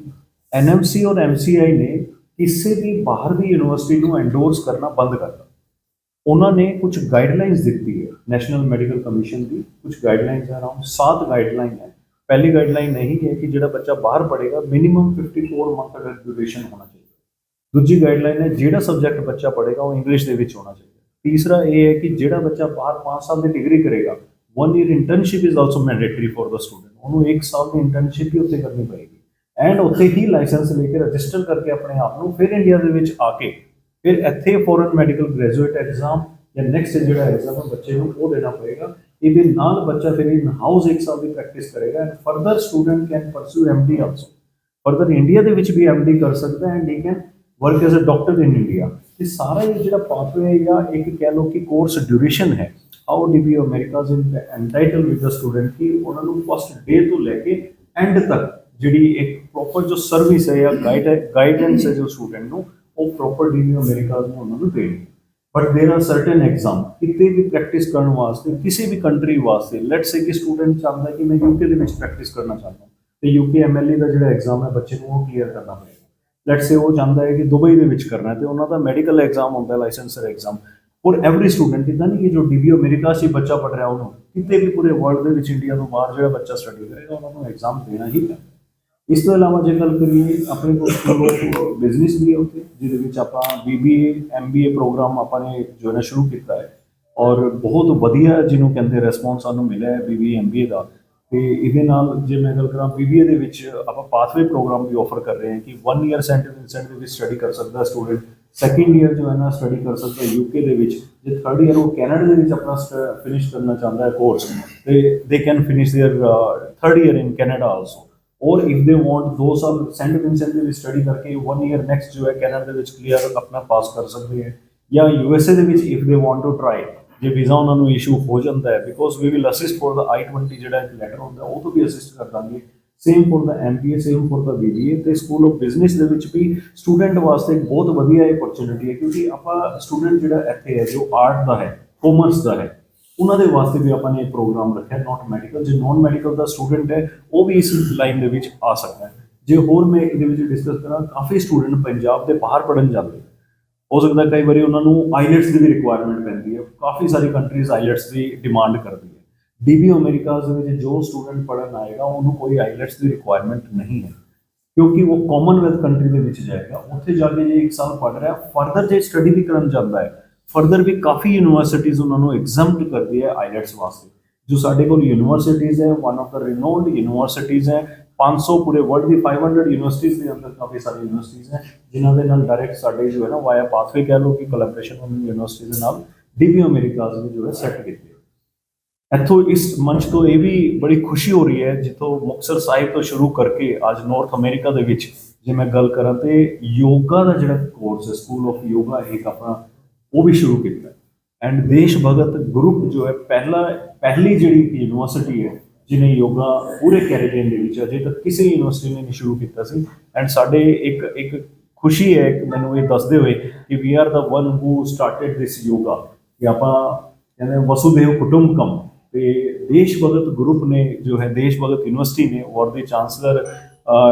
ਐਨਐਮਸੀ ਔਰ ਐਮਸੀਆਈ ਨੇ ਕਿਸੇ ਵੀ ਬਾਹਰ ਦੀ ਯੂਨੀਵਰਸਿਟੀ ਨੂੰ ਐਂਡੋਰਸ ਕਰਨਾ ਬੰਦ ਕਰਤਾ ਉਹਨਾਂ ਨੇ ਕੁਝ ਗਾਈਡਲਾਈਨਸ ਦਿੱਤੀ ਹੈ ਨੈਸ਼ਨਲ ਮੈਡੀਕਲ ਕਮਿਸ਼ਨ ਦੀ ਕੁਝ ਗਾਈਡਲਾਈਨਸ ਹੈ ਅਰਾਊਂਡ 7 ਗਾਈਡਲਾਈਨ ਹੈ। ਪਹਿਲੀ ਗਾਈਡਲਾਈਨ ਨਹੀਂ ਹੈ ਕਿ ਜਿਹੜਾ ਬੱਚਾ ਬਾਹਰ ਪੜ੍ਹੇਗਾ ਮਿਨੀਮਮ 54 ਮੰਥ ਦਾ ਡਿਊਰੇਸ਼ਨ ਹੋਣਾ ਚਾਹੀਦਾ। ਦੂਜੀ ਗਾਈਡਲਾਈਨ ਹੈ, ਜਿਹੜਾ ਸਬਜੈਕਟ ਬੱਚਾ ਪੜ੍ਹੇਗਾ ਉਹ ਇੰਗਲਿਸ਼ ਦੇ ਵਿੱਚ ਹੋਣਾ ਚਾਹੀਦਾ। ਤੀਸਰਾ ਇਹ ਹੈ ਕਿ ਜਿਹੜਾ ਬੱਚਾ ਬਾਹਰ 5 ਸਾਲ ਦੀ ਡਿਗਰੀ ਕਰੇਗਾ 1 year internship is also mandatory for the student ਉਹਨੂੰ 1 ਸਾਲ ਦੀ ਇੰਟਰਨਸ਼ਿਪ ਹੀ ਉੱਥੇ ਕਰਨੀ ਪਏਗੀ। ਐਂਡ ਉੱਥੇ ਹੀ ਲਾਇਸੈਂਸ ਲੈ ਕੇ ਰਜਿਸਟਰ ਕਰਕੇ ਆਪਣੇ ਆਪ ਨੂੰ ਫਿਰ ਇੰਡੀਆ ਦੇ ਵਿੱਚ ਆ ਕੇ ਫਿਰ ਇੱਥੇ ਫੋਰਨ ਮੈਡੀਕਲ ਗ੍ਰੈਜੂਏਟ ਐਗਜ਼ਾਮ ਜਾਂ ਨੈਕਸਟ ਜਿਹੜਾ ਐਗਜ਼ਾਮ ਹੈ ਬੱਚੇ ਨੂੰ ਉਹ ਦੇਣਾ ਪਏਗਾ। ਇਹਦੇ ਨਾਲ ਬੱਚਾ ਫਿਰ ਇਨ ਹਾਊਸ ਇੱਕ ਸਾਲ ਦੀ ਪ੍ਰੈਕਟਿਸ ਕਰੇਗਾ and further student can pursue MD also further India ਦੇ ਵਿੱਚ ਵੀ ਐਮਡੀ ਕਰ ਸਕਦਾ and he. Can work as a doctor in India ਇਹ ਸਾਰਾ ਇਹ ਜਿਹੜਾ ਪਾਥਵੇ ਜਾਂ ਇੱਕ ਕਹਿ ਲਓ ਕਿ ਕੋਰਸ ਡਿਊਰੇਸ਼ਨ ਹੈ how the Americas entitle with the student ਕਿ ਉਹਨਾਂ ਨੂੰ ਫਸਟ ਡੇ ਤੋਂ ਲੈ ਕੇ ਐਂਡ ਤੱਕ ਜਿਹੜੀ ਇੱਕ ਪ੍ਰੋਪਰ ਜੋ ਸਰਵਿਸ ਹੈ ਜਾਂ ਗਾਈਡ ਗਾਈਡੈਂਸ ਹੈ ਜੋ ਸਟੂਡੈਂਟ ਨੂੰ ਉਹ ਪ੍ਰੋਪਰ ਡੀ ਅਮਰੀਕਾਜ਼ ਨੂੰ ਉਹਨਾਂ ਨੂੰ ਦੇਣੀ but there are certain exam ਕਿਤੇ ਵੀ ਪ੍ਰੈਕਟਿਸ ਕਰਨ ਵਾਸਤੇ ਕਿਸੇ ਵੀ ਕੰਟਰੀ ਵਾਸਤੇ ਲੈਟਸ ਸੇ ਕਿ ਸਟੂਡੈਂਟ ਚਾਹੁੰਦਾ ਕਿ ਮੈਂ ਯੂਕੇ ਦੇ ਵਿੱਚ ਪ੍ਰੈਕਟਿਸ ਕਰਨਾ ਚਾਹੁੰਦਾ ਤੇ ਯੂਕੇ ਐਮਐਲਏ ਦਾ ਜਿਹੜਾ ਐਗਜ਼ਾਮ ਹੈ ਬੱਚੇ ਨੂੰ ਉਹ ਕਲੀਅਰ ਕਰਨਾ ਪਏਗਾ ਲੈਟਸ ਸੇ ਉਹ ਚਾਹੁੰਦਾ ਹੈ ਕਿ ਦੁਬਈ ਦੇ ਵਿੱਚ ਕਰਨਾ ਹੈ ਤੇ ਉਹਨਾਂ ਦਾ ਮੈਡੀਕਲ ਐਗਜ਼ਾਮ ਹੁੰਦਾ ਹੈ ਲਾਇਸੈਂਸਰ ਐਗਜ਼ਾਮ ਔਰ ਐਵਰੀ ਸਟੂਡੈਂਟ ਇਦਾਂ ਨਹੀਂ ਕਿ ਜੋ ਡੀਬੀਓ ਅਮਰੀਕਾ 'ਚ ਹੀ ਬੱਚਾ ਪੜ ਰਿਹਾ ਉਹਨੂੰ ਕਿਤੇ ਵੀ ਪੂਰੇ ਵਰਲਡ ਦੇ ਵਿੱਚ ਇੰਡੀਆ ਤੋਂ ਬਾਹਰ ਜਿਹੜਾ ਬੱਚਾ ਸਟੱਡੀ ਕਰੇਗਾ ਉਹਨਾਂ ਨੂੰ ਐਗਜ਼ਾਮ ਦੇਣਾ ਹੀ ਪੈਣਾ ਇਸ ਤੋਂ ਇਲਾਵਾ ਜੇ ਗੱਲ ਕਰੀਏ ਆਪਣੇ ਕੋਲ ਬਿਜ਼ਨਸ ਵੀ ਹੈ ਉੱਥੇ ਜਿਹਦੇ ਵਿੱਚ ਆਪਾਂ ਬੀਬੀਏ ਐਮਬੀਏ ਪ੍ਰੋਗਰਾਮ ਆਪਾਂ ਨੇ ਜੋ ਹੈ ਨਾ ਸ਼ੁਰੂ ਕੀਤਾ ਹੈ ਔਰ ਬਹੁਤ ਵਧੀਆ ਜਿਹਨੂੰ ਕਹਿੰਦੇ ਰਿਸਪੌਂਸ ਸਾਨੂੰ ਮਿਲਿਆ ਹੈ ਬੀਬੀਏ ਐਮਬੀਏ ਦਾ ਤੇ ਇਹਦੇ ਨਾਲ ਜੇ ਮੈਂ ਗੱਲ ਕਰਾਂ ਬੀਬੀਏ ਦੇ ਵਿੱਚ ਆਪਾਂ ਪਾਥਵੇ ਪ੍ਰੋਗਰਾਮ ਵੀ ਆਫਰ ਕਰ ਰਹੇ ਹਾਂ ਕਿ 1 ਇਅਰ ਸੈਂਟਰ ਇਨਸੈਂਟ ਦੇ ਵਿੱਚ ਸਟੱਡੀ ਕਰ ਸਕਦਾ ਸਟੂਡੈਂਟ ਸੈਕਿੰਡ ਇਅਰ ਜੋ ਹੈ ਨਾ ਸਟੱਡੀ ਕਰ ਸਕਦਾ ਯੂਕੇ ਦੇ ਵਿੱਚ ਜੇ ਥਰਡ ਇਅਰ ਉਹ ਕੈਨੇਡਾ ਦੇ ਵਿੱਚ ਆਪਣਾ ਫਿਨਿਸ਼ ਕਰਨਾ ਚਾਹੁੰਦਾ ਹੈ ਕੋਰਸ ਤੇ they can finish their third year in Canada also or if they want ਦੋ ਸਾਲ ਸੈਂਟ ਵਿਨਸੈਂਟ ਦੇ ਵਿੱਚ ਸਟੱਡੀ ਕਰਕੇ 1 ਇਅਰ ਨੈਕਸਟ ਜੋ ਹੈ ਕੈਨੇਡਾ ਦੇ ਵਿੱਚ ਕਲੀਅਰ ਆਪਣਾ ਪਾਸ ਕਰ ਸਕਦੇ ਹੈ। ਜਾਂ ਯੂ ਐੱਸ ਏ ਦੇ ਵਿੱਚ if they want to try J visa ਉਹਨਾਂ ਨੂੰ ਇਸ਼ੂ ਹੋ ਜਾਂਦਾ ਹੈ because we will assist for the I20 ਜਿਹੜਾ ਇੱਕ ਲੈਟਰ ਹੁੰਦਾ, ਉਹ ਤੋਂ ਵੀ ਅਸਿਸਟ ਕਰ ਦਾਂਗੇ। Same for the A same for the A ਤੇ ਸਕੂਲ ਆਫ ਬਿਜ਼ਨਸ ਦੇ ਵਿੱਚ ਵੀ ਸਟੂਡੈਂਟ ਵਾਸਤੇ ਬਹੁਤ ਵਧੀਆ ਇਹ ਓਪਰਚ्युनिटी ਹੈ, ਕਿਉਂਕਿ ਆਪਾਂ ਸਟੂਡੈਂਟ ਜਿਹੜਾ ਇੱਥੇ ਹੈ, ਜੋ ਆਰਟ ਦਾ ਹੈ ਕਾਮਰਸ ਦਾ ਹੈ ਉਹਨਾਂ ਦੇ ਵਾਸਤੇ ਵੀ ਆਪਾਂ ਨੇ ਇਹ ਪ੍ਰੋਗਰਾਮ ਰੱਖਿਆ ਨਾਟ ਮੈਡੀਕਲ ਜੇ ਨਾਨ ਮੈਡੀਕਲ ਦਾ ਸਟੂਡੈਂਟ ਹੈ, ਉਹ ਵੀ ਇਸ ਲਾਈਨ ਦੇ ਵਿੱਚ ਆ ਸਕਦਾ ਹੈ। ਜੇ ਹੋਰ ਮੈਂ ਇਹਦੇ ਵਿੱਚ ਡਿਸਕਸ ਕਰਾਂ, ਕਾਫੀ ਸਟੂਡੈਂਟ ਪੰਜਾਬ ਦੇ ਬਾਹਰ ਪੜਨ ਜਾਂਦੇ ਹੋ ਸਕਦਾ ਕਈ ਵਾਰੀ ਉਹਨਾਂ ਨੂੰ ਆਈਲੈਟਸ ਦੀ ਵੀ ਰਿਕੁਆਇਰਮੈਂਟ ਪੈਂਦੀ ਹੈ। ਕਾਫੀ ਸਾਰੀ ਕੰਟਰੀਜ਼ ਆਈਲੈਟਸ ਦੀ ਡਿਮਾਂਡ ਕਰਦੀ ਹੈ। ਡੀਬੀ ਅਮਰੀਕਾਜ਼ ਦੇ ਵਿੱਚ ਜੋ ਸਟੂਡੈਂਟ ਪੜਨ ਆਏਗਾ, ਉਹਨੂੰ ਕੋਈ ਆਈਲੈਟਸ ਦੀ ਰਿਕੁਆਇਰਮੈਂਟ ਨਹੀਂ ਹੈ। ਕਿਉਂਕਿ ਉਹ ਕਾਮਨਵੈਲਥ ਕੰਟਰੀ ਦੇ ਵਿੱਚ ਜਾਏਗਾ। ਉੱਥੇ ਜਾ ਕੇ ਜੇ ਇੱਕ ਸਾਲ ਪੜ ਰਿਹਾ ਫਰਦਰ ਜੇ ਸਟੱਡੀ ਵੀ ਕਰਨ ਜਾਂਦਾ ਹੈ ਫਰਦਰ ਵੀ ਕਾਫੀ ਯੂਨੀਵਰਸਿਟੀਜ਼ ਉਹਨਾਂ ਨੂੰ ਐਗਜ਼ੈਂਪਟ ਕਰਦੀ ਹੈ ਆਈਲੈਟਸ ਵਾਸਤੇ, ਜੋ ਸਾਡੇ ਕੋਲ ਯੂਨੀਵਰਸਿਟੀਜ਼ ਹੈ one of the renowned universities ਹੈ 500 ਪੂਰੇ ਵਰਲਡ ਦੀ 500 ਯੂਨੀਵਰਸਿਟੀਜ਼ ਦੇ ਅੰਦਰ ਕਾਫੀ ਸਾਰੀ ਯੂਨੀਵਰਸਿਟੀਜ਼ ਹੈ, ਜਿਨ੍ਹਾਂ ਦੇ ਨਾਲ ਡਾਇਰੈਕਟ ਸਾਡੇ ਜੋ ਹੈ ਨਾ ਵਾਇਆ ਪਾਥਵੇ ਕਹਿ ਲਓ ਕਿ ਕੋਲੈਬੋਰੇਸ਼ਨ ਉਹਨਾਂ ਯੂਨੀਵਰਸਿਟੀਜ਼ ਦੇ ਨਾਲ ਡੀਬੀ ਅਮਰੀਕਾਜ਼ ਨੇ ਜੋ ਹੈ ਸੈੱਟ ਕੀਤੀ ਹੈ। ਇੱਥੋਂ ਇਸ ਮੰਚ ਤੋਂ ਇਹ ਵੀ ਬੜੀ ਖੁਸ਼ੀ ਹੋ ਰਹੀ ਹੈ, ਜਿੱਥੋਂ ਮੁਕਤਸਰ ਸਾਹਿਬ ਤੋਂ ਸ਼ੁਰੂ ਕਰਕੇ ਅੱਜ ਨਾਰਥ ਅਮਰੀਕਾ ਦੇ ਵਿੱਚ ਜੇ ਮੈਂ ਗੱਲ ਕਰਾਂ ਤੇ ਯੋਗਾ ਦਾ ਜਿਹੜਾ ਕੋਰਸ ਹੈ ਸਕੂਲ ਆਫ ਯੋਗਾ ਇੱਕ ਆਪਣਾ ਉਹ ਵੀ ਸ਼ੁਰੂ ਕੀਤਾ। ਐਂਡ ਦੇਸ਼ ਭਗਤ ਗਰੁੱਪ ਜੋ ਹੈ, ਪਹਿਲਾ, ਪਹਿਲੀ ਜਿਹੜੀ ਯੂਨੀਵਰਸਿਟੀ ਹੈ, ਜਿਹਨੇ ਯੋਗਾ ਪੂਰੇ ਕੈਨੇਡੀਅਨ ਦੇ ਵਿੱਚ, ਅਜੇ ਤੱਕ ਕਿਸੇ ਯੂਨੀਵਰਸਿਟੀ ਨੇ ਨਹੀਂ ਸ਼ੁਰੂ ਕੀਤਾ ਸੀ। ਐਂਡ ਸਾਡੇ ਇੱਕ ਇੱਕ ਖੁਸ਼ੀ ਹੈ ਕਿ ਮੈਨੂੰ ਇਹ ਦੱਸਦੇ ਹੋਏ ਕਿ we are the one who started this yoga ਕਿ ਆਪਾਂ ਕਹਿੰਦੇ ਹਾਂ ਵਸੁਦੇਵ ਕੁਟੁੰਬਕਮ। ਤੇ ਦੇਸ਼ ਭਗਤ ਗਰੁੱਪ ਨੇ ਜੋ ਹੈ, ਦੇਸ਼ ਭਗਤ ਯੂਨੀਵਰਸਿਟੀ ਨੇ, ਔਰ ਦੇ ਚਾਂਸਲਰ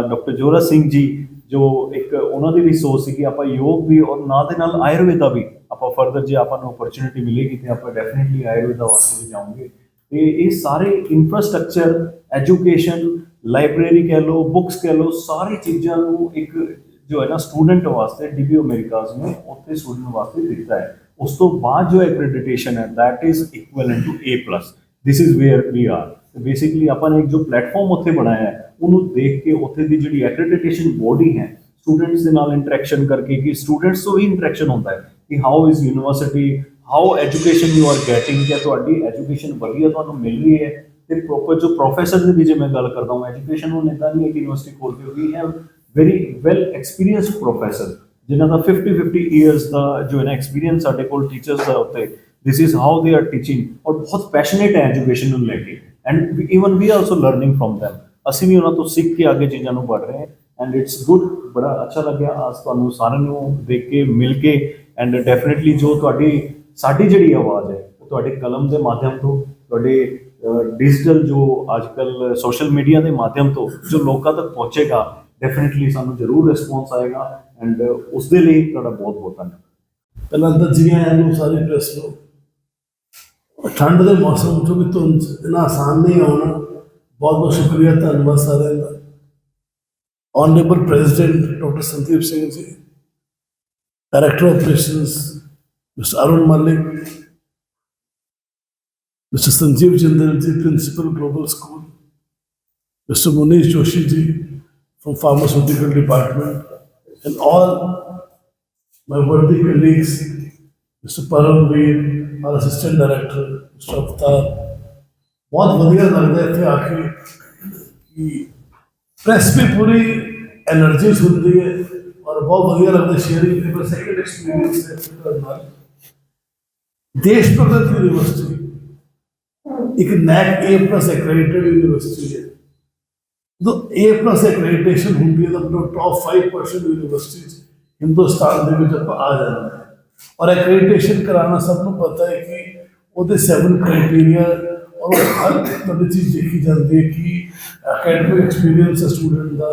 ਡਾਕਟਰ ਜੋਰਾ ਸਿੰਘ ਜੀ, ਜੋ ਇੱਕ ਉਹਨਾਂ ਦੀ ਵੀ ਸੋਚ ਸੀ ਕਿ ਆਪਾਂ ਯੋਗ ਵੀ ਔਰ ਨਾਲ ਦੇ ਨਾਲ ਆਯੁਰਵੇਦਾ ਵੀ ਆਪਾਂ ਫਰਦਰ ਜੇ ਆਪਾਂ ਨੂੰ ਓਪਰਚ्युनिटी ਮਿਲੇਗੀ ਤੇ ਆਪਾਂ ਡੈਫੀਨਿਟਲੀ ਆਯੁਰਵੇਦਾ ਵਾਸਤੇ ਵੀ ਜਾਵਾਂਗੇ ਤੇ ਇਹ ਸਾਰੇ ਇਨਫਰਾਸਟ੍ਰਕਚਰ ਐਜੂਕੇਸ਼ਨ ਲਾਇਬ੍ਰੇਰੀ ਕਹਿ ਲੋ ਬੁੱਕਸ ਕਹਿ ਲੋ ਸਾਰੀ ਚੀਜ਼ਾਂ ਨੂੰ ਇੱਕ ਜੋ ਹੈ ਨਾ ਸਟੂਡੈਂਟ ਵਾਸਤੇ ਡੀਬੀ ਅਮਰੀਕਾਸ ਨੇ ਉੱਥੇ ਸਟੂਡੈਂਟ ਵਾਸਤੇ ਦਿੱਤਾ ਹੈ ਉਸ ਤੋਂ ਬਾਅਦ ਜੋ ਐਕ੍ਰੀਡੀਟੇਸ਼ਨ ਹੈ that is equivalent to A+ this is where we are basically ਆਪਾਂ ਨੇ ਇੱਕ ਜੋ ਪਲੇਟਫਾਰਮ ਉੱਥੇ ਬਣਾਇਆ ਹੈ ਉਹਨੂੰ ਦੇਖ ਕੇ ਉੱਥੇ ਦੀ ਜਿਹੜੀ ਐਕ੍ਰੀਡੀਟੇਸ਼ਨ ਬੋਡੀ ਹੈ ਸਟੂਡੈਂਟਸ ਦੇ ਨਾਲ ਇੰਟਰੈਕਸ਼ਨ ਕਰਕੇ ਕਿ ਸਟੂਡੈਂਟਸ ਤੋਂ ਵੀ ਇੰਟਰੈਕਸ਼ਨ ਹੁੰਦਾ ਹੈ ਕਿ how is university how education you are getting ਕਿ ਤੁਹਾਡੀ ਐਜੂਕੇਸ਼ਨ ਵਧੀਆ ਤੁਹਾਨੂੰ ਮਿਲ ਰਹੀ ਹੈ, ਤੇ ਪ੍ਰੋਪਰ ਜੋ ਪ੍ਰੋਫੈਸਰ ਦੀ ਵੀ ਜੇ ਮੈਂ ਗੱਲ ਕਰਦਾ ਹਾਂ ਐਜੂਕੇਸ਼ਨ ਨੂੰ ਇਦਾਂ ਨਹੀਂ ਹੈ ਕਿ ਯੂਨੀਵਰਸਿਟੀ ਖੋਲਦੇ ਹੋ we have very well experienced professor ਜਿਨ੍ਹਾਂ ਦਾ 50 50 ਇਅਰਸ ਦਾ ਜੋ ਹੈ ਨਾ ਐਕਸਪੀਰੀਅੰਸ ਸਾਡੇ ਕੋਲ ਟੀਚਰਸ ਦਾ ਉੱਤੇ this is how they are teaching ਔਰ ਬਹੁਤ ਪੈਸ਼ਨੇਟ ਹੈ ਐਜੂਕੇਸ਼ਨ ਨੂੰ ਲੈ ਕੇ and even we also learning from them. ਅਸੀਂ ਵੀ ਉਹਨਾਂ ਤੋਂ ਸਿੱਖ ਕੇ ਅੱਗੇ ਚੀਜ਼ਾਂ ਨੂੰ ਪੜ੍ਹ ਰਹੇ ਹਾਂ ਐਂਡ ਇਟਸ ਗੁੱਡ ਬੜਾ ਅੱਛਾ ਲੱਗਿਆ, ਅੱਜ ਤੁਹਾਨੂੰ ਸਾਰਿਆਂ ਨੂੰ ਦੇਖ ਕੇ, ਮਿਲ ਕੇ ਐਂਡ ਡੈਫੀਨਿਟਲੀ ਜੋ ਤੁਹਾਡੀ, ਸਾਡੀ ਜਿਹੜੀ ਆਵਾਜ਼ ਹੈ, ਉਹ ਤੁਹਾਡੇ ਕਲਮ ਦੇ ਮਾਧਿਅਮ ਤੋਂ, ਤੁਹਾਡੇ ਡਿਜੀਟਲ ਜੋ ਅੱਜਕੱਲ ਸੋਸ਼ਲ ਮੀਡੀਆ ਦੇ ਮਾਧਿਅਮ ਤੋਂ, ਜੋ ਲੋਕਾਂ ਤੱਕ ਪਹੁੰਚੇਗਾ ਡੈਫੀਨਿਟਲੀ ਸਾਨੂੰ ਜ਼ਰੂਰ ਰਿਸਪੌਂਸ ਆਏਗਾ ਐਂਡ ਉਸ ਦੇ ਲਈ ਤੁਹਾਡਾ ਬਹੁਤ ਬਹੁਤ ਧੰਨਵਾਦ। ਪਹਿਲਾਂ ਤਾਂ ਜੀ ਨੂੰ ਸਾਰੀ ਪ੍ਰੈਸ ਨੂੰ ਠੰਡ ਦੇ ਮੌਸਮ ਚ ਵੀ ਧੁੰਦ 'ਚ ਇਨਾ ਆਸਾਨ ਨਹੀਂ ਆਉਣਾ। ਬਹੁਤ ਬਹੁਤ ਸ਼ੁਕਰੀਆ, ਧੰਨਵਾਦ ਸਾਰਿਆਂ ਦਾ। Honourable president doctor Sandeep Singh ji. Director of Operations, Mr. Arun Malik, Mr. Sanjeev Jindalji, Principal Global School, Mr. Munish Joshi ji from Pharmaceutical Department, and all my worthy colleagues, Mr. Param Veer, our Assistant Director, Mr. Avatar. बहुत बढ़िया लग रहे थे आखिर कि press में पूरी energy सुन रही है ਬਹੁਤ ਵਧੀਆ ਲੱਗਦਾ ਸ਼ੇਅਰਿੰਗ ਦੀ ਸੈਕੰਡ ਐਕਸਪੀਰੀਅੰਸ ਹੈ ਤੁਹਾਡੇ ਨਾਲ ਦੇਸ਼ ਭਗਤ ਯੂਨੀਵਰਸਿਟੀ। ਇੱਕ NAAC A plus accredited university ਹੈ। ਜਦੋਂ A ਪਲੱਸ ਐਕ੍ਰੈਡਿਟੇਸ਼ਨ ਹੁੰਦੀ ਹੈ ਤਾਂ ਮਤਲਬ ਟੌਪ 5% ਯੂਨੀਵਰਸਿਟੀਜ਼ ਹਿੰਦੁਸਤਾਨ ਦੇ ਵਿੱਚ ਆਪਾਂ ਆ ਜਾਂਦੇ ਹਾਂ। ਔਰ ਐਕ੍ਰੈਡਿਟੇਸ਼ਨ ਕਰਾਉਣਾ ਸਭ ਨੂੰ ਪਤਾ ਹੈ ਕਿ ਉਹਦੇ 7 ਕ੍ਰਾਈਟੇਰੀਆ ਔਰ ਉਹ ਹਰ ਤੁਹਾਡੀ ਚੀਜ਼ ਦੇਖੀ ਜਾਂਦੀ ਹੈ ਕਿ ਅਕੈਡਮਿਕ ਐਕਸਪੀਰੀਅੰਸ ਸਟੂਡੈਂਟ ਦਾ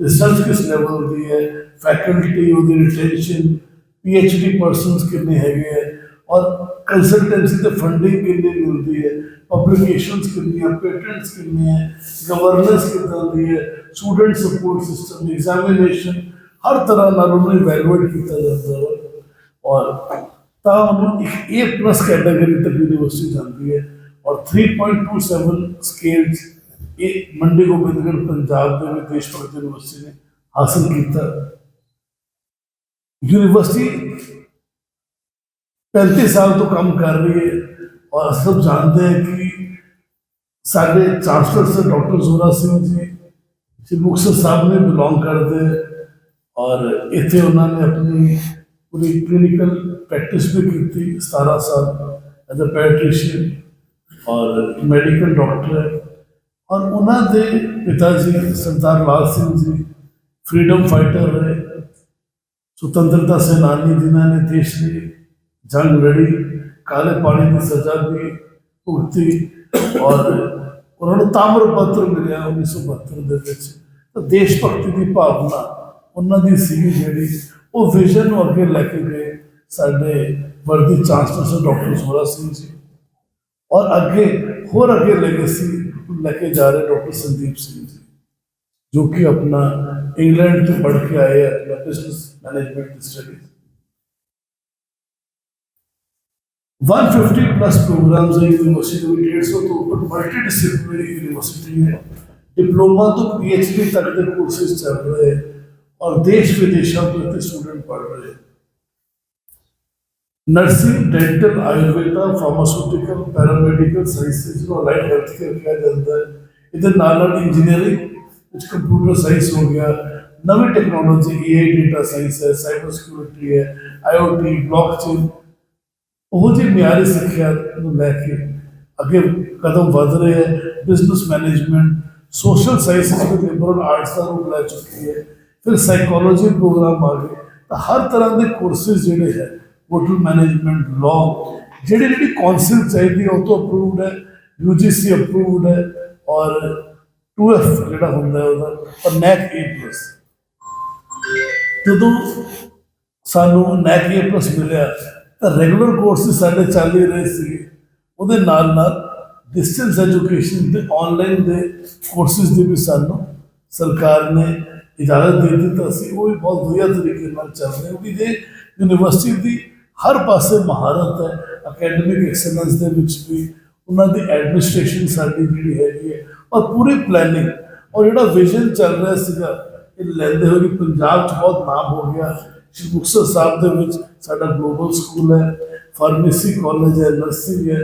ਰਿਸਰਚ ਕਿਸ ਲੈਵਲ ਦੀ ਹੈ ਫੈਕਲਟੀ ਉਹਦੀ ਰਿਟੈਂਸ਼ਨ ਪੀਐਚਡੀ ਪਰਸਨਸ ਕਿੰਨੇ ਹੈਗੇ ਹੈ ਔਰ ਕੰਸਲਟੈਂਸੀ ਤੇ ਫੰਡਿੰਗ ਕਿੰਨੀ ਮਿਲਦੀ ਹੈ ਪਬਲਿਕੇਸ਼ਨਸ ਕਿੰਨੀਆਂ ਪੇਟੈਂਟਸ ਕਿੰਨੇ ਹੈ ਗਵਰਨੈਂਸ ਕਿੱਦਾਂ ਦੀ ਹੈ ਸਟੂਡੈਂਟ ਸਪੋਰਟ ਸਿਸਟਮ ਐਗਜ਼ਾਮੀਨੇਸ਼ਨ ਹਰ ਤਰ੍ਹਾਂ ਨਾਲ ਉਹਨੂੰ ਇਵੈਲੂਏਟ ਕੀਤਾ ਜਾਂਦਾ ਹੈ ਔਰ ਤਾਂ ਉਹਨੂੰ ਇੱਕ A ਪਲੱਸ ਕੈਟਾਗਰੀ ਤੱਕ ਯੂਨੀਵਰਸਿਟੀ ਜਾਂਦੀ ਹੈ ਔਰ 3.27 ਸਕੇਲ ਇਹ ਮੰਡੀ ਗੋਬਿੰਦਗੜ੍ਹ ਪੰਜਾਬ ਦੇ ਵਿੱਚ ਦੇਸ਼ ਭਗਤ ਯੂਨੀਵਰਸਿਟੀ ਨੇ ਹਾਸਲ ਕੀਤਾ ਯੂਨੀਵਰਸਿਟੀ 35 ਸਾਲ ਤੋਂ ਕੰਮ ਕਰ ਰਹੀ ਹੈ ਔਰ ਅਸੀਂ ਸਭ ਜਾਣਦੇ हैं ਕਿ ਸਾਡੇ chancellor sir doctor Zora Singh ji Shri Muktsar ਸਾਹਿਬ ਨੇ ਬਿਲੋਂਗ ਕਰਦੇ ਹੈ ਔਰ ਇੱਥੇ ਉਹਨਾਂ ਨੇ ਆਪਣੀ ਪੂਰੀ ਕਲੀਨਿਕਲ ਪ੍ਰੈਕਟਿਸ ਵੀ ਕੀਤੀ 17 ਸਾਲ ਐਜ਼ ਅ ਪੈਟ੍ਰੀਸ਼ੀਅਨ ਔਰ ਮੈਡੀਕਲ ਡਾਕਟਰ ਹੈ ਔਰ ਉਹਨਾਂ ਦੇ ਪਿਤਾ ਜੀ, ਸਰਦਾਰ ਲਾਲ ਸਿੰਘ ਜੀ ਫਰੀडम ਫਾਈਟਰ ਰਹੇ। ਸੁਤੰਤਰਤਾ ਸੈਨਾਨੀ ਜਿਨ੍ਹਾਂ ਨੇ ਦੇਸ਼ ਦੀ ਜੰਗ ਲੜੀ, ਕਾਲੇ ਪਾਣੀ ਦੀ ਸਜ਼ਾ ਵੀ ਭੁਗਤੀ ਔਰ ਉਹਨਾਂ ਨੂੰ ਤਾਮਰ ਪੱਤਰ ਮਿਲਿਆ 1972 ਦੇ ਵਿੱਚ। ਤਾਂ ਦੇਸ਼ ਭਗਤੀ ਦੀ ਭਾਵਨਾ ਉਹਨਾਂ ਦੀ ਸੀ ਜਿਹੜੀ, ਉਹ ਵਿਜ਼ਨ ਨੂੰ ਅੱਗੇ ਲੈ ਕੇ ਗਏ ਸਾਡੇ ਵਰਦੀ ਚਾਂਸਲਰ ਡਾਕਟਰ ਸੋਰਾ ਸਿੰਘ ਜੀ। और आगे और आगे लेगेसी लेके जा रहे डॉक्टर संदीप सिंह जी, जो कि अपना इंग्लैंड से पढ़ के आए अपना business management studies 150 plus programs है यूनिवर्सिटी में, डेढ़ सौ तो ऊपर मल्टी डिसिप्लिनरी यूनिवर्सिटी है। डिप्लोमा तो पीएचडी तक के कोर्सेज चल रहे हैं और देश विदेशों के स्टूडेंट पढ़ रहे हैं। Nursing dental Ayurveda pharmaceutical paramedical sciences ਨੂੰ ਅਲਾਈਡ ਹੈਲਥ ਕੇਅਰ ਕਿਹਾ ਜਾਂਦਾ ਹੈ। ਇਹਦੇ ਨਾਲ ਨਾਲ ਇੰਜੀਨੀਅਰਿੰਗ ਵਿੱਚ ਕੰਪਿਊਟਰ ਸਾਇੰਸ ਹੋ ਗਿਆ, ਨਵੀਂ ਟੈਕਨੋਲੋਜੀ ਏਆਈ ਡਾਟਾ ਸਾਇੰਸ ਹੈ ਸਾਈਬਰ ਸਿਕਿਉਰਿਟੀ ਹੈ ਆਈਓਟੀ ਬਲੌਕਚੇਨ ਉਹ ਜੀ ਮਿਆਰੀ ਸਿੱਖਿਆ ਨੂੰ ਲੈ ਕੇ ਅੱਗੇ ਕਦਮ ਵਧ ਰਹੇ ਹੈ। ਬਿਜ਼ਨਸ ਮੈਨੇਜਮੈਂਟ ਸੋਸ਼ਲ ਸਾਇੰਸਿਸ ਵਿੱਚ ਲਿਬਰਲ ਆਰਟਸ ਦਾ ਰੂਪ ਲੈ ਚੁੱਕੀ ਹੈ। ਫਿਰ ਸਾਈਕੋਲੋਜੀ ਪ੍ਰੋਗਰਾਮ ਆ ਗਏ। ਤਾਂ ਹਰ ਤਰ੍ਹਾਂ ਦੇ ਕੋਰਸਿਸ ਜਿਹੜੇ ਹੈ ਹੋਟਲ ਮੈਨੇਜਮੈਂਟ ਲਾਅ ਜਿਹੜੀ ਜਿਹੜੀ ਕੌਂਸਲ ਚਾਹੀਦੀ ਹੈ, ਉਹ ਤੋਂ ਅਪਰੂਵਡ ਹੈ ਯੂਜੀਸੀ ਅਪਰੂਵਡ ਹੈ ਔਰ 2F ਜਿਹੜਾ ਹੁੰਦਾ ਉਹਦਾ, ਔਰ ਨੈਕ A+ ਜਦੋਂ ਸਾਨੂੰ ਨੈਕ ਏ ਪਲਸ ਮਿਲਿਆ, ਤਾਂ ਰੈਗੂਲਰ ਕੋਰਸਿਸ ਸਾਡੇ ਚੱਲ ਹੀ ਰਹੇ ਸੀ ਉਹਦੇ ਨਾਲ ਨਾਲ ਡਿਸਟੈਂਸ ਐਜੂਕੇਸ਼ਨ ਤੇ ਆਨਲਾਈਨ ਦੇ ਕੋਰਸਿਸ ਦੀ ਵੀ ਸਾਨੂੰ ਸਰਕਾਰ ਨੇ ਇਜਾਜ਼ਤ ਦੇ ਦਿੱਤੀ ਤਾਂ ਅਸੀਂ ਉਹ ਵੀ ਬਹੁਤ ਵਧੀਆ ਤਰੀਕੇ ਨਾਲ ਚੱਲ ਰਹੇ। ਹਾਂ ਕਿਉਂਕਿ ਜੇ ਯੂਨੀਵਰਸਿਟੀ ਦੀ ਹਰ ਪਾਸੇ ਮਹਾਰਤ ਹੈ ਅਕੈਡਮਿਕ ਐਕਸਲੈਂਸ ਦੇ ਵਿੱਚ ਵੀ ਉਹਨਾਂ ਦੀ ਐਡਮਿਨਿਸਟ੍ਰੇਸ਼ਨ ਸਾਡੀ ਜਿਹੜੀ ਹੈਗੀ ਹੈ, ਔਰ ਪੂਰੀ ਪਲੈਨਿੰਗ ਔਰ ਜਿਹੜਾ ਵਿਜ਼ਨ ਚੱਲ ਰਿਹਾ ਸੀਗਾ, ਇਹ ਲੈਂਦੇ ਹੋਏ ਪੰਜਾਬ 'ਚ ਬਹੁਤ ਨਾਮ ਹੋ ਗਿਆ। ਸ਼੍ਰੀ ਮੁਕਤਸਰ ਸਾਹਿਬ ਦੇ ਵਿੱਚ ਸਾਡਾ ਗਲੋਬਲ ਸਕੂਲ ਹੈ ਫਾਰਮੇਸੀ ਕਾਲਜ ਹੈ ਨਰਸਿੰਗ ਹੈ,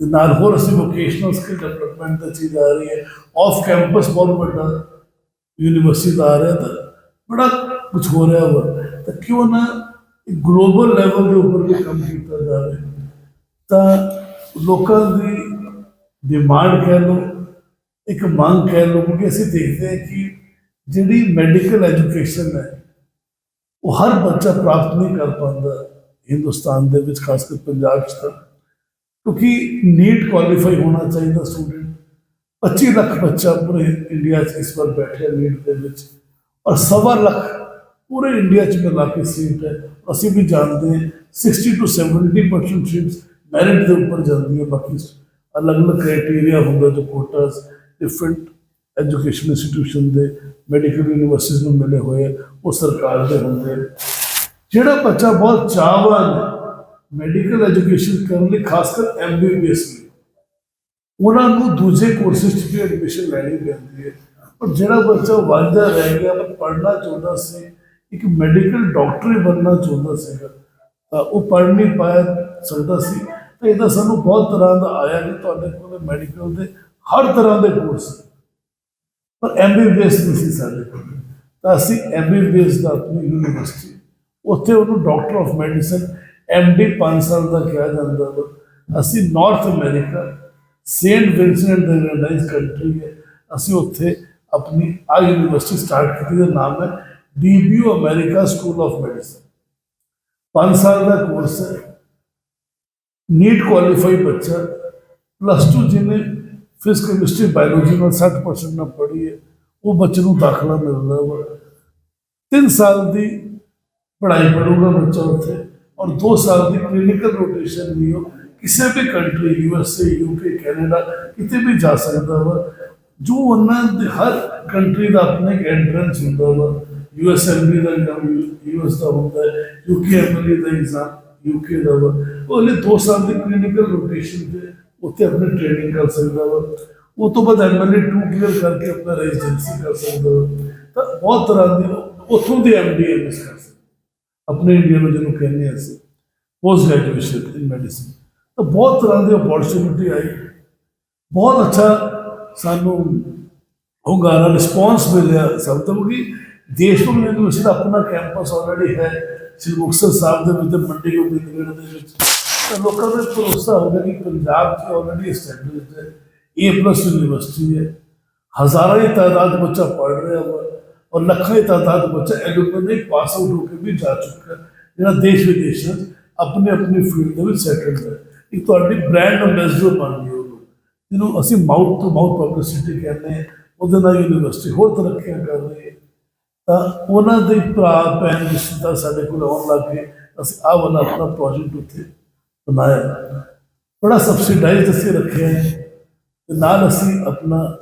ਤੇ ਨਾਲ ਹੋਰ ਅਸੀਂ ਵੋਕੇਸ਼ਨਲ ਸਕਿੱਲ ਡਿਵੈਲਪਮੈਂਟ ਦਾ ਚੀਜ਼ ਆ ਰਹੀ ਹੈ। ਆਫ ਕੈਂਪਸ ਬਹੁਤ ਵੱਡਾ ਯੂਨੀਵਰਸਿਟੀ ਦਾ ਆ ਰਿਹਾ ਤਾਂ ਬੜਾ ਕੁਝ ਹੋ ਰਿਹਾ ਵਾ। ਤਾਂ ਕਿਉਂ ਨਾ ਗਲੋਬਲ ਲੈਵਲ ਦੇ ਉੱਪਰ ਵੀ ਕੰਮ ਕੀਤਾ ਜਾਵੇ ਤਾਂ ਲੋਕਾਂ ਦੀ ਡਿਮਾਂਡ ਕਹਿ ਲਓ, ਇੱਕ ਮੰਗ ਕਹਿ ਲਓ, ਕਿਉਂਕਿ ਅਸੀਂ ਦੇਖਦੇ ਹਾਂ ਕਿ ਜਿਹੜੀ ਮੈਡੀਕਲ ਐਜੂਕੇਸ਼ਨ ਹੈ, ਉਹ ਹਰ ਬੱਚਾ ਪ੍ਰਾਪਤ ਨਹੀਂ ਕਰ ਪਾਉਂਦਾ ਹਿੰਦੁਸਤਾਨ ਦੇ ਵਿੱਚ, ਖਾਸ ਕਰ ਪੰਜਾਬ 'ਚ ਤਾਂ। ਕਿਉਂਕਿ ਨੀਟ ਕੁਆਲੀਫਾਈ ਹੋਣਾ ਚਾਹੀਦਾ ਸਟੂਡੈਂਟ 25 ਲੱਖ ਬੱਚਾ ਪੂਰੇ ਇੰਡੀਆ 'ਚ ਇਸ ਵਾਰ ਬੈਠਿਆ ਨੀਟ ਦੇ ਵਿੱਚ। ਔਰ ਸਵਾ ਲੱਖ ਪੂਰੇ ਇੰਡੀਆ 'ਚ ਮਿਲਾ ਕੇ ਸੀਟ ਹੈ। ਅਸੀਂ ਵੀ ਜਾਣਦੇ ਹਾਂ 60 ਟੂ 70% ਸੀਟਸ ਮੈਰਿਟ ਦੇ ਉੱਪਰ ਜਾਂਦੀ ਹੈ ਬਾਕੀ। ਅਲੱਗ-ਅਲੱਗ ਕ੍ਰਾਈਟੇਰੀਆ ਹੁੰਦਾ ਜੋ ਕੋਟਾਸ ਡਿਫਰੈਂਟ ਐਜੂਕੇਸ਼ਨ ਇੰਸਟੀਟਿਊਸ਼ਨ ਦੇ ਮੈਡੀਕਲ ਯੂਨੀਵਰਸਿਟੀਜ਼ ਨੂੰ ਮਿਲੇ ਹੋਏ ਉਹ ਸਰਕਾਰ ਦੇ ਹੁੰਦੇ ਆ। ਜਿਹੜਾ ਬੱਚਾ ਬਹੁਤ ਚਾਹਵਾਨ ਮੈਡੀਕਲ ਐਜੂਕੇਸ਼ਨ ਕਰਨ ਲਈ ਖਾਸ ਕਰ ਐਮਬੀਬੀਐਸ ਲਈ। ਉਹਨਾਂ ਨੂੰ ਦੂਜੇ ਕੋਰਸਿਸ 'ਚ ਵੀ ਐਡਮਿਸ਼ਨ ਲੈਣੀ ਪੈਂਦੀ ਹੈ। ਪਰ ਜਿਹੜਾ ਬੱਚਾ ਵਾਂਝਾ ਰਹਿ ਗਿਆ ਪਰ ਪੜ੍ਹਨਾ ਚਾਹੁੰਦਾ ਸੀ ਇੱਕ ਮੈਡੀਕਲ ਡਾਕਟਰ ਹੀ ਬਣਨਾ ਚਾਹੁੰਦਾ ਸੀਗਾ। ਤਾਂ ਉਹ ਪੜ੍ਹ ਨਹੀਂ ਪਾਇਆ ਸਕਦਾ ਸੀ। ਤਾਂ ਇਹਦਾ ਸਾਨੂੰ ਬਹੁਤ ਤਰ੍ਹਾਂ ਦਾ ਆਇਆ ਕਿ ਤੁਹਾਡੇ ਕੋਲ ਮੈਡੀਕਲ ਦੇ ਹਰ ਤਰ੍ਹਾਂ ਦੇ ਕੋਰਸ ਨੇ। ਪਰ ਐਮਬੀਬੀਐਸ ਨਹੀਂ ਸੀ ਸਾਡੇ ਕੋਲ। ਤਾਂ ਅਸੀਂ ਐਮਬੀਬੀਐਸ ਦਾ ਆਪਣੀ ਯੂਨੀਵਰਸਿਟੀ ਉੱਥੇ ਉਹਨੂੰ ਡਾਕਟਰ ਆਫ ਮੈਡੀਸਨ ਐਮਡੀ 5 ਸਾਲ ਦਾ ਕਿਹਾ ਜਾਂਦਾ ਵਾ। ਅਸੀਂ ਨਾਰਥ ਅਮਰੀਕਾ ਸੇਂਟ ਵਿੰਸੈਂਟ ਦੇ ਰੈਂਡਾਈਜ਼ ਕੰਟਰੀ ਹੈ। ਅਸੀਂ ਉੱਥੇ ਆਪਣੀ ਆ ਯੂਨੀਵਰਸਿਟੀ ਸਟਾਰਟ ਕੀਤੀ ਦਾ ਨਾਮ ਹੈ DBU America school of medicine 5 ਸਾਲ ਦਾ ਕੋਰਸ ਹੈ ਨੀਟ ਕੁਆਲੀਫਾਈ ਬੱਚਾ ਪਲੱਸ 2 ਜਿਹਨੇ ਫਿਜ਼ਿਕਸ ਕੈਮਿਸਟਰੀ ਬਾਇਓਲੋਜੀ ਨਾਲ 60% ਨਾਲ ਪੜ੍ਹੀ ਹੈ ਉਹ ਬੱਚੇ ਨੂੰ ਦਾਖਲਾ ਮਿਲਦਾ ਵਾ 3 ਸਾਲ ਦੀ ਪੜ੍ਹਾਈ ਪੜੂਗਾ ਬੱਚਾ ਉੱਥੇ ਔਰ 2 ਸਾਲ ਦੀ ਕਲੀਨਿਕਲ ਰੋਟੇਸ਼ਨ ਵੀ ਉਹ ਕਿਸੇ ਵੀ ਕੰਟਰੀ ਯੂਐਸਏ ਯੂਕੇ ਕੈਨੇਡਾ ਕਿਤੇ ਵੀ ਜਾ ਸਕਦਾ ਵਾ ਜੋ ਉਹਨਾਂ ਦੇ ਹਰ ਕੰਟਰੀ ਦਾ ਆਪਣਾ ਇੱਕ ਐਂਟਰੈਂਸ ਹੁੰਦਾ ਵਾ ਯੂਐਸਐਮਬੀ ਦਾ ਐਗਜ਼ਾਮ ਯੂਐਸ ਦਾ ਹੁੰਦਾ ਹੈ ਯੂਕੇ ਐਮਬੀ ਦਾ ਐਗਜ਼ਾਮ ਯੂਕੇ ਦਾ ਵਾ। ਉਹਨੇ ਹਲੇ 2 ਸਾਲ ਦੀ ਕਲੀਨਿਕਲ ਰੋਟੇਸ਼ਨ ਤੇ ਉੱਥੇ ਆਪਣੀ ਟ੍ਰੇਨਿੰਗ ਕਰ ਸਕਦਾ ਵਾ। ਉਹ ਤੋਂ ਬਾਅਦ ਐਮਐਲਏ 2 ਕਲੀਅਰ ਕਰਕੇ ਆਪਣਾ ਰੈਜ਼ੀਡੈਂਸੀ ਕਰ ਸਕਦਾ ਵਾ। ਤਾਂ ਬਹੁਤ ਤਰ੍ਹਾਂ ਦੀ ਉੱਥੋਂ ਦੇ ਐਮਡੀ ਐਮਐਸ ਕਰ ਸਕਦਾ। ਆਪਣੇ ਇੰਡੀਆ ਨੂੰ ਜਿਹਨੂੰ ਕਹਿੰਦੇ ਅਸੀਂ ਪੋਸਟ ਗ੍ਰੈਜੂਏਸ਼ਨ ਇਨ ਮੈਡੀਸਨ ਤਾਂ ਬਹੁਤ ਤਰ੍ਹਾਂ ਦੀ ਅਪੋਰਚੁਨਿਟੀ ਆਈ। ਬਹੁਤ ਅੱਛਾ ਸਾਨੂੰ ਹੁੰਗਾਰਾ ਰਿਸਪੌਂਸ ਮਿਲਿਆ ਸਭ ਤੋਂ ਕਿ ਦੇਸ਼ ਭਰ ਯੂਨੀਵਰਸਿਟੀ ਦਾ ਆਪਣਾ ਕੈਂਪਸ ਆਲਰੇਡੀ ਹੈ ਸ੍ਰੀ ਮੁਕਤਸਰ ਸਾਹਿਬ ਦੇ ਵਿੱਚ ਤੇ ਮੰਡੀ ਗੋਬਿੰਦਗੜ੍ਹ ਦੇ ਵਿੱਚ ਤਾਂ ਲੋਕਾਂ ਨੂੰ ਇਹ ਭਰੋਸਾ ਹੋ ਗਿਆ ਕਿ ਪੰਜਾਬ 'ਚ ਆਲਰੇਡੀ ਐਸਟੈਬਲਿਸ਼ਡ ਹੈ ਏ ਪਲੱਸ ਯੂਨੀਵਰਸਿਟੀ ਹੈ ਹਜ਼ਾਰਾਂ ਦੀ ਤਾਦਾਦ ਬੱਚਾ ਪੜ੍ਹ ਰਿਹਾ ਵਾ ਔਰ ਲੱਖਾਂ ਦੀ ਤਾਦਾਦ ਬੱਚਾ ਐਲੂਮਨੀ ਪਾਸ ਆਊਟ ਹੋ ਕੇ ਵੀ ਜਾ ਚੁੱਕਾ ਹੈ, ਜਿਹੜਾ ਦੇਸ਼ ਵਿਦੇਸ਼ਾਂ 'ਚ ਆਪਣੇ ਆਪਣੀ ਫੀਲਡ ਦੇ ਵਿੱਚ ਸੈਟਲਡ ਹੈ ਇੱਕ ਤੁਹਾਡੀ ਬ੍ਰਾਂਡ ਅੰਬੈਸਡਰ ਬਣ ਗਈ ਉਹ ਲੋਕ, ਜਿਹਨੂੰ ਅਸੀਂ ਮਾਊਥ ਟੂ ਮਾਊਥ ਪਬਲਿਸਿਟੀ ਕਹਿੰਦੇ ਹਾਂ ਉਹਦੇ ਨਾਲ ਤਾਂ ਉਹਨਾਂ ਦੇ ਭਰਾ, ਭੈਣ, ਰਿਸ਼ਤੇਦਾਰ ਸਾਡੇ ਕੋਲ ਆਉਣ ਲੱਗ ਗਏ। ਅਸੀਂ ਆਹ ਵਾਲਾ ਆਪਣਾ ਪ੍ਰੋਜੈਕਟ ਉੱਥੇ ਬਣਾਇਆ। ਬੜਾ ਸਬਸਿਡਾਈਜ਼ ਅਸੀਂ ਰੱਖਿਆ ਹੈ। ਤੇ ਨਾਲ ਅਸੀਂ ਆਪਣਾ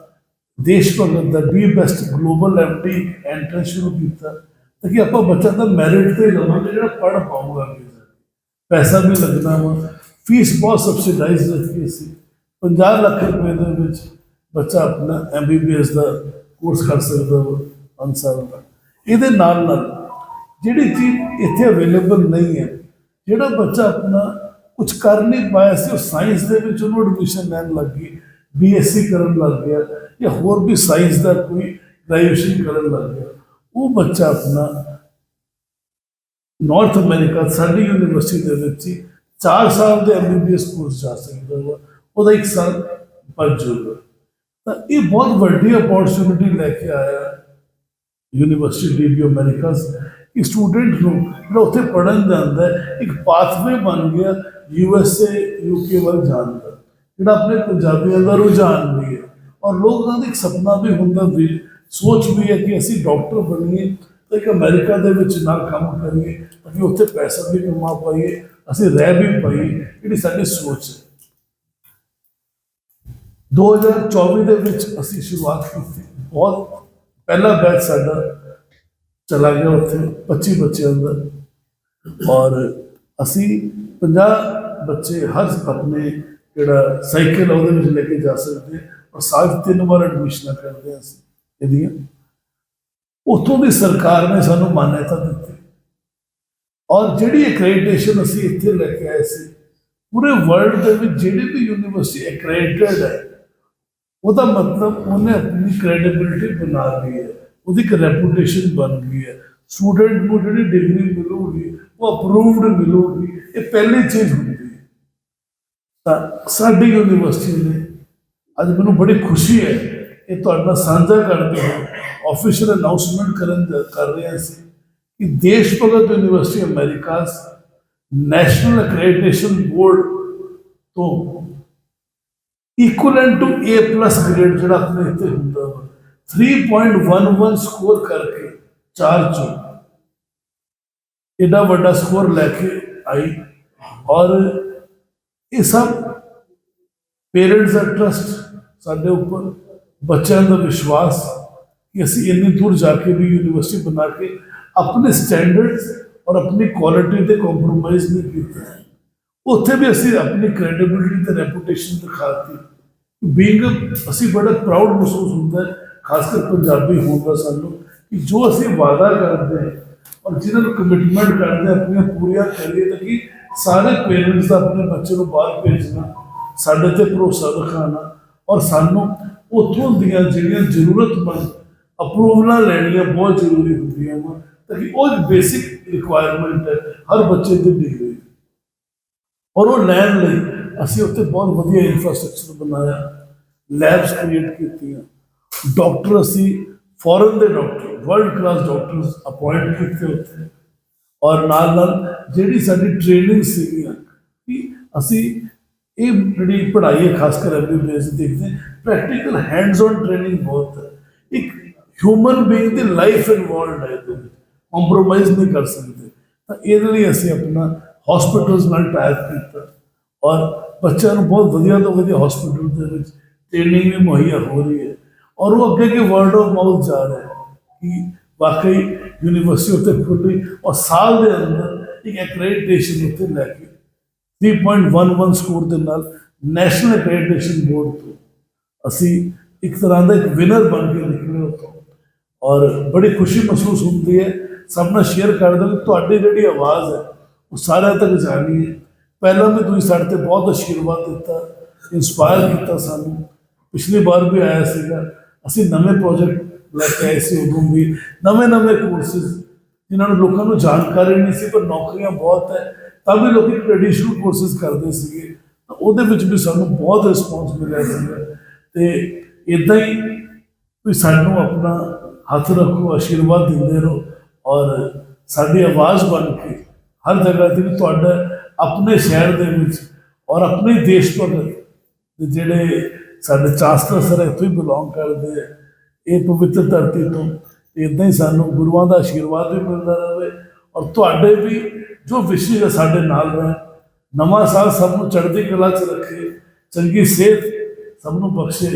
ਦੇਸ਼ ਭਗਤ ਦਾ B best global MD entrance ਸ਼ੁਰੂ ਕੀਤਾ ਤਾਂ ਕਿ ਆਪਾਂ ਬੱਚਾ ਤਾਂ ਮੈਰਿਟ ਤੇ ਲਵਾਂਗੇ, ਜਿਹੜਾ ਪੜ੍ਹ ਪਾਊਗਾ ਅੱਗੇ ਪੈਸਾ ਵੀ ਲੱਗਣਾ ਵਾ। ਫੀਸ ਬਹੁਤ ਸਬਸਿਡਾਈਜ਼ ਰੱਖੀ ਸੀ 50 ਲੱਖ ਰੁਪਏ ਦੇ ਵਿੱਚ ਬੱਚਾ ਆਪਣਾ ਐਮਬੀਬੀਐਸ ਦਾ ਕੋਰਸ ਕਰ ਸਕਦਾ ਵਾ 5 ਦਾ। ਇਹਦੇ ਨਾਲ ਨਾਲ ਜਿਹੜੀ ਚੀਜ਼ ਇੱਥੇ ਅਵੇਲੇਬਲ ਨਹੀਂ ਹੈ, ਜਿਹੜਾ ਬੱਚਾ ਆਪਣਾ ਕੁਝ ਕਰ ਨਹੀਂ ਪਾਇਆ ਸੀ, ਉਹ ਸਾਇੰਸ ਦੇ ਵਿੱਚ ਉਹਨੂੰ ਐਡਮਿਸ਼ਨ ਲੈਣ ਲੱਗ ਗਈ ਬੀਐਸਸੀ ਕਰਨ ਲੱਗ ਗਿਆ ਜਾਂ ਹੋਰ ਵੀ ਸਾਇੰਸ ਦਾ ਕੋਈ ਗ੍ਰੈਜੂਏਸ਼ਨ ਕਰਨ ਲੱਗ ਗਿਆ, ਉਹ ਬੱਚਾ ਆਪਣਾ ਨਾਰਥ ਅਮਰੀਕਾ ਸਾਡੀ ਯੂਨੀਵਰਸਿਟੀ ਦੇ ਵਿੱਚ ਹੀ 4 ਸਾਲ ਦੇ ਐਮਬੀਬੀਐਸ ਕੋਰਸ ਜਾ ਸਕਦਾ ਵਾ, ਉਹਦਾ ਇੱਕ ਸਾਲ ਬਚ ਜੂਗਾ। ਤਾਂ ਇਹ ਬਹੁਤ ਵੱਡੀ ਅਪੋਰਚੁਨਿਟੀ ਲੈ ਕੇ ਆਇਆ। ਯੂਨੀਵਰਸਿਟੀ ਡੀਬੀ ਅਮਰੀਕਾਸ ਕਿ ਸਟੂਡੈਂਟ ਨੂੰ ਜਿਹੜਾ ਉੱਥੇ ਪੜਨ ਜਾਂਦਾ ਹੈ ਇੱਕ ਪਾਥਵੇ ਬਣ ਗਿਆ ਯੂਐਸਏ ਯੂਕੇ ਵੱਲ ਜਾਣ ਦਾ ਜਿਹੜਾ ਆਪਣੇ ਪੰਜਾਬੀਆਂ ਦਾ ਰੁਝਾਨ ਵੀ ਹੈ ਔਰ ਲੋਕਾਂ ਦਾ ਇੱਕ ਸੁਪਨਾ ਵੀ ਹੁੰਦਾ ਵੀ ਸੋਚ ਵੀ ਹੈ ਕਿ ਅਸੀਂ ਡਾਕਟਰ ਬਣੀਏ ਤੇ ਇੱਕ ਅਮਰੀਕਾ ਦੇ ਵਿੱਚ ਨਾਲ ਕੰਮ ਕਰੀਏ ਤਾਂ ਕਿ ਉੱਥੇ ਪੈਸਾ ਵੀ ਕਮਾ ਪਾਈਏ ਅਸੀਂ ਰਹਿ ਵੀ ਪਾਈਏ ਜਿਹੜੀ ਸਾਡੀ ਸੋਚ ਹੈ 2024 ਦੇ ਵਿੱਚ ਅਸੀਂ ਸ਼ੁਰੂਆਤ ਕੀਤੀ ਬਹੁਤ ਪਹਿਲਾ ਬੈਚ ਸਾਡਾ ਚਲਾ ਗਿਆ ਉੱਥੇ 25 ਬੱਚਿਆਂ ਦਾ। ਔਰ ਅਸੀਂ 50 ਬੱਚੇ ਹਰ ਆਪਣੇ ਜਿਹੜਾ ਸਾਈਕਲ ਉਹਦੇ ਵਿੱਚ ਲੈ ਕੇ ਜਾ ਸਕਦੇ ਹਾਂ ਔਰ ਸਾਲ ਤਿੰਨ ਵਾਰ ਐਡਮਿਸ਼ਨਾਂ ਕਰਦੇ ਹਾਂ ਅਸੀਂ ਇਹਦੀਆਂ। ਉੱਥੋਂ ਦੀ ਸਰਕਾਰ ਨੇ ਸਾਨੂੰ ਮਾਨਤਾ ਦਿੱਤੀ। ਔਰ ਜਿਹੜੀ ਐਕ੍ਰੈਡੀਟੇਸ਼ਨ ਅਸੀਂ ਇੱਥੇ ਲੈ ਕੇ ਆਏ ਸੀ, ਪੂਰੇ ਵਰਲਡ ਦੇ ਵਿੱਚ ਜਿਹੜੀ ਵੀ ਯੂਨੀਵਰਸਿਟੀ ਐਕ੍ਰੈਡੀਟਡ ਹੈ ਉਹਦਾ ਮਤਲਬ ਉਹਨੇ ਆਪਣੀ ਕ੍ਰੈਡੀਬਿਲਿਟੀ ਬਣਾ ਲਈ ਹੈ। ਉਹਦੀ ਇੱਕ ਰੈਪੂਟੇਸ਼ਨ ਬਣ ਗਈ ਹੈ। ਸਟੂਡੈਂਟ ਨੂੰ ਜਿਹੜੀ ਡਿਗਰੀ ਮਿਲੂਗੀ, ਉਹ ਅਪਰੂਵਡ ਮਿਲੂਗੀ, ਇਹ ਪਹਿਲੀ ਚੀਜ਼ ਹੁੰਦੀ ਹੈ। ਤਾਂ ਸਾਡੀ ਯੂਨੀਵਰਸਿਟੀ ਨੇ ਅੱਜ ਮੈਨੂੰ ਬੜੀ ਖੁਸ਼ੀ ਹੈ ਇਹ ਤੁਹਾਡੇ ਨਾਲ ਸਾਂਝਾ ਕਰਦੇ ਹੋ ਆਫੀਸ਼ੀਅਲ ਅਨਾਉਂਸਮੈਂਟ ਕਰਨ ਕਰ ਰਹੇ ਸੀ ਕਿ Desh Bhagat university America's national accreditation board ਤੋਂ equivalent to A plus grade ਜਿਹੜਾ ਆਪਣੇ ਇੱਥੇ ਹੁੰਦਾ ਵਾ 3.11 ਸਕੋਰ ਕਰਕੇ ਚਾਰ ਚੋਂ ਐਡਾ ਵੱਡਾ ਸਕੋਰ ਲੈ ਕੇ ਆਈ ਔਰ ਇਹ ਸਭ ਪੇਰੈਂਟਸ ਦਾ ਟਰਸਟ ਸਾਡੇ ਉੱਪਰ ਬੱਚਿਆਂ ਦਾ ਵਿਸ਼ਵਾਸ ਕਿ ਅਸੀਂ ਇੰਨੀ ਦੂਰ ਜਾ ਕੇ ਵੀ ਯੂਨੀਵਰਸਿਟੀ ਬਣਾ ਕੇ ਆਪਣੇ ਸਟੈਂਡਰਡਸ ਔਰ ਆਪਣੀ ਕੁਆਲਿਟੀ ਤੇ ਕੰਪਰੋਮਾਈਜ਼ ਨਹੀਂ ਕੀਤਾ ਉੱਥੇ ਵੀ ਅਸੀਂ ਆਪਣੀ ਕ੍ਰੈਡੀਬਿਲਿਟੀ ਤੇ ਰੈਪੂਟੇਸ਼ਨ ਦਿਖਾਤੀ। ਬੀਇੰਗ ਅਸੀਂ ਬੜਾ ਪ੍ਰਾਊਡ ਮਹਿਸੂਸ ਹੁੰਦਾ ਹੈ, ਖਾਸ ਕਰ ਪੰਜਾਬੀ ਹੋਣ ਦਾ ਸਾਨੂੰ, ਕਿ ਜੋ ਅਸੀਂ ਵਾਅਦਾ ਕਰਦੇ ਹਾਂ ਔਰ ਜਿਹਨਾਂ ਨੂੰ ਕਮਿਟਮੈਂਟ ਕਰਦੇ ਹਾਂ ਆਪਣੀਆਂ ਪੂਰੀਆਂ ਕਰੀਏ ਤਾਂ ਕਿ ਸਾਰੇ ਪੇਰੈਂਟਸ ਦਾ ਆਪਣੇ ਬੱਚੇ ਨੂੰ ਬਾਹਰ ਭੇਜਣਾ, ਸਾਡੇ ਤੇ ਭਰੋਸਾ ਦਿਖਾਉਣਾ ਔਰ ਸਾਨੂੰ ਉੱਥੋਂ ਦੀਆਂ ਜਿਹੜੀਆਂ ਜ਼ਰੂਰਤਮੰਦ ਅਪਰੂਵਲਾਂ ਲੈਣੀਆਂ ਬਹੁਤ ਜ਼ਰੂਰੀ ਹੁੰਦੀਆਂ ਹਨ ਤਾਂ ਕਿ ਉਹ ਬੇਸਿਕ ਰਿਕੁਆਇਰਮੈਂਟ ਹੈ, ਹਰ ਬੱਚੇ ਦੀ ਡਿਗਰੀ ਔਰ ਉਹ ਲੈਣ ਲਈ ਅਸੀਂ ਉੱਥੇ ਬਹੁਤ ਵਧੀਆ ਇਨਫਰਾਸਟ੍ਰਕਚਰ ਬਣਾਇਆ ਲੈਬਸ ਕ੍ਰੀਏਟ ਕੀਤੀਆਂ। ਡਾਕਟਰ ਅਸੀਂ ਫੋਰਨ ਦੇ doctor world class doctors appoint ਕੀਤੇ ਉੱਥੇ। ਔਰ ਨਾਲ ਨਾਲ ਜਿਹੜੀ ਸਾਡੀ ਟ੍ਰੇਨਿੰਗ ਸੀਗੀਆਂ ਕਿ ਅਸੀਂ ਇਹ ਜਿਹੜੀ ਪੜ੍ਹਾਈ ਹੈ, ਖਾਸ ਕਰ ਐਮਬੀਬੀਐਸ ਦੇਖਦੇ ਪ੍ਰੈਕਟੀਕਲ ਹੈਂਡਸ ਔਨ ਟ੍ਰੇਨਿੰਗ ਬਹੁਤ ਹੈ। ਇੱਕ ਹਿਊਮਨ ਬੀਇੰਗ ਦੀ ਲਾਈਫ ਇਨਵੋਲਡ ਹੈ ਇਹਦੇ ਵਿੱਚ। ਕੰਪਰੋਮਾਈਜ਼ ਨਹੀਂ ਕਰ ਸਕਦੇ। ਤਾਂ ਇਹਦੇ ਲਈ ਅਸੀਂ ਆਪਣਾ ਹਸਪੀਟਲਸ ਨਾਲ ਟਾਈਪ ਕੀਤਾ। ਔਰ ਬੱਚਿਆਂ ਨੂੰ ਬਹੁਤ ਵਧੀਆ ਤੋਂ ਵਧੀਆ ਹਸਪੀਟਲ ਦੇ ਵਿੱਚ ਟ੍ਰੇਨਿੰਗ ਵੀ ਮੁਹੱਈਆ ਹੋ ਰਹੀ ਹੈ। ਔਰ ਉਹ ਅੱਗੇ ਕੇ ਵਰਡ ਆਫ ਮਾਊਥ ਜਾ ਰਿਹਾ ਹੈ ਕਿ ਵਾਕਈ ਯੂਨੀਵਰਸਿਟੀ ਉੱਤੇ ਖੁੱਲੀ ਔਰ ਸਾਲ ਦੇ ਅੰਦਰ ਇੱਕ ਐਕ੍ਰੈਡੀਟੇਸ਼ਨ ਉੱਤੇ ਲੈ ਕੇ 3.11 ਸਕੋਰ ਦੇ ਨਾਲ ਨੈਸ਼ਨਲ ਐਕ੍ਰੈਡੀਟੇਸ਼ਨ ਬੋਰਡ ਤੋਂ ਅਸੀਂ ਇੱਕ ਤਰ੍ਹਾਂ ਦਾ ਇੱਕ ਵਿਨਰ ਬਣ ਕੇ ਨਿਕਲੇ ਉੱਥੋਂ। ਔਰ ਬੜੀ ਖੁਸ਼ੀ ਮਹਿਸੂਸ ਹੁੰਦੀ ਹੈ। ਸਭ ਨਾਲ ਸ਼ੇਅਰ ਕਰਦਾ ਕਿ ਤੁਹਾਡੀ ਜਿਹੜੀ ਆਵਾਜ਼ ਹੈ ਉਹ ਸਾਰਿਆਂ ਤੱਕ ਜਾਣੀ ਹੈ। ਪਹਿਲਾਂ ਵੀ ਤੁਸੀਂ ਸਾਡੇ ਤੇ ਬਹੁਤ ਅਸ਼ੀਰਵਾਦ ਦਿੱਤਾ ਇਨਸਪਾਇਰ ਕੀਤਾ ਸਾਨੂੰ। ਪਿਛਲੀ ਵਾਰ ਵੀ ਆਇਆ ਸੀਗਾ। ਅਸੀਂ ਨਵੇਂ ਪ੍ਰੋਜੈਕਟ ਲੈ ਕੇ ਆਏ ਸੀ ਉਦੋਂ ਵੀ। ਨਵੇਂ ਨਵੇਂ ਕੋਰਸਿਸ ਜਿਨ੍ਹਾਂ ਨੂੰ ਲੋਕਾਂ ਨੂੰ ਜਾਣਕਾਰੀ ਨਹੀਂ ਸੀ, ਪਰ ਨੌਕਰੀਆਂ ਬਹੁਤ ਹੈ। ਤਾਂ ਵੀ ਲੋਕੀ ਟ੍ਰੈਡੀਸ਼ਨਲ ਕੋਰਸਿਸ ਕਰਦੇ ਸੀਗੇ। ਉਹਦੇ ਵਿੱਚ ਵੀ ਸਾਨੂੰ ਬਹੁਤ ਰਿਸਪੌਂਸ ਮਿਲਿਆ ਸੀਗਾ। ਤੇ ਇਦਾਂ ਹੀ ਤੁਸੀਂ ਸਾਨੂੰ ਆਪਣਾ ਹੱਥ ਰੱਖੋ ਆਸ਼ੀਰਵਾਦ ਦਿੰਦੇ ਰਹੋ ਔਰ ਸਾਡੀ ਆਵਾਜ਼ ਬਣ ਕੇ ਹਰ ਜਗ੍ਹਾ ਤੇ ਵੀ ਤੁਹਾਡਾ ਆਪਣੇ ਸ਼ਹਿਰ ਦੇ ਵਿੱਚ ਔਰ ਆਪਣੇ ਦੇਸ਼ ਭਗਤ ਜਿਹੜੇ ਸਾਡੇ ਚਾਂਸਲਰ ਸਰ ਇੱਥੋਂ ਹੀ ਬਿਲੋਂਗ ਕਰਦੇ ਆ, ਇਹ ਪਵਿੱਤਰ ਧਰਤੀ ਤੋਂ। ਇਦਾਂ ਹੀ ਸਾਨੂੰ ਗੁਰੂਆਂ ਦਾ ਆਸ਼ੀਰਵਾਦ ਵੀ ਮਿਲਦਾ ਰਹੇ ਔਰ ਤੁਹਾਡੇ ਵੀ ਜੋ ਵਿਸ਼ੇ ਹੈ ਸਾਡੇ ਨਾਲ ਰਹਿਣ। ਨਵਾਂ ਸਾਲ ਸਭ ਨੂੰ ਚੜ੍ਹਦੀ ਕਲਾ 'ਚ ਰੱਖੇ, ਚੰਗੀ ਸਿਹਤ ਸਭ ਨੂੰ ਬਖਸ਼ੇ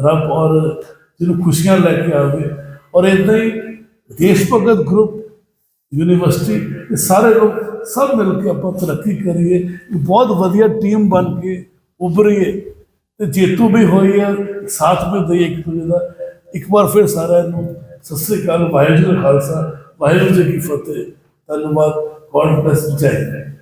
ਰੱਬ ਔਰ ਜਿਹਨੂੰ ਖੁਸ਼ੀਆਂ ਲੈ ਕੇ ਆਵੇ। ਔਰ ਇਦਾਂ ਹੀ ਦੇਸ਼ ਭਗਤ ਗਰੁੱਪ ਯੂਨੀਵਰਸਿਟੀ, ਇਹ ਸਾਰੇ ਲੋਕ ਸਭ ਮਿਲ ਕੇ ਆਪਾਂ ਤਰੱਕੀ ਕਰੀਏ, ਬਹੁਤ ਵਧੀਆ ਟੀਮ ਬਣ ਕੇ ਉਭਰੀਏ। ਤੇ ਜੇਤੂ ਵੀ ਹੋਈ ਹੈ ਸਾਥ ਵੀ ਦਈਏ ਇੱਕ ਦੂਜੇ ਦਾ। ਇੱਕ ਵਾਰ ਫਿਰ ਸਾਰਿਆਂ ਨੂੰ ਸਤਿ ਸ੍ਰੀ ਅਕਾਲ, ਵਾਹਿਗੁਰੂ ਕਾ ਖਾਲਸਾ, ਵਾਹਿਗੁਰੂ ਜੀ ਕੀ ਫਤਿਹ। ਧੰਨਵਾਦ ਗੋਡ ਜੈ ਹਿੰਦ।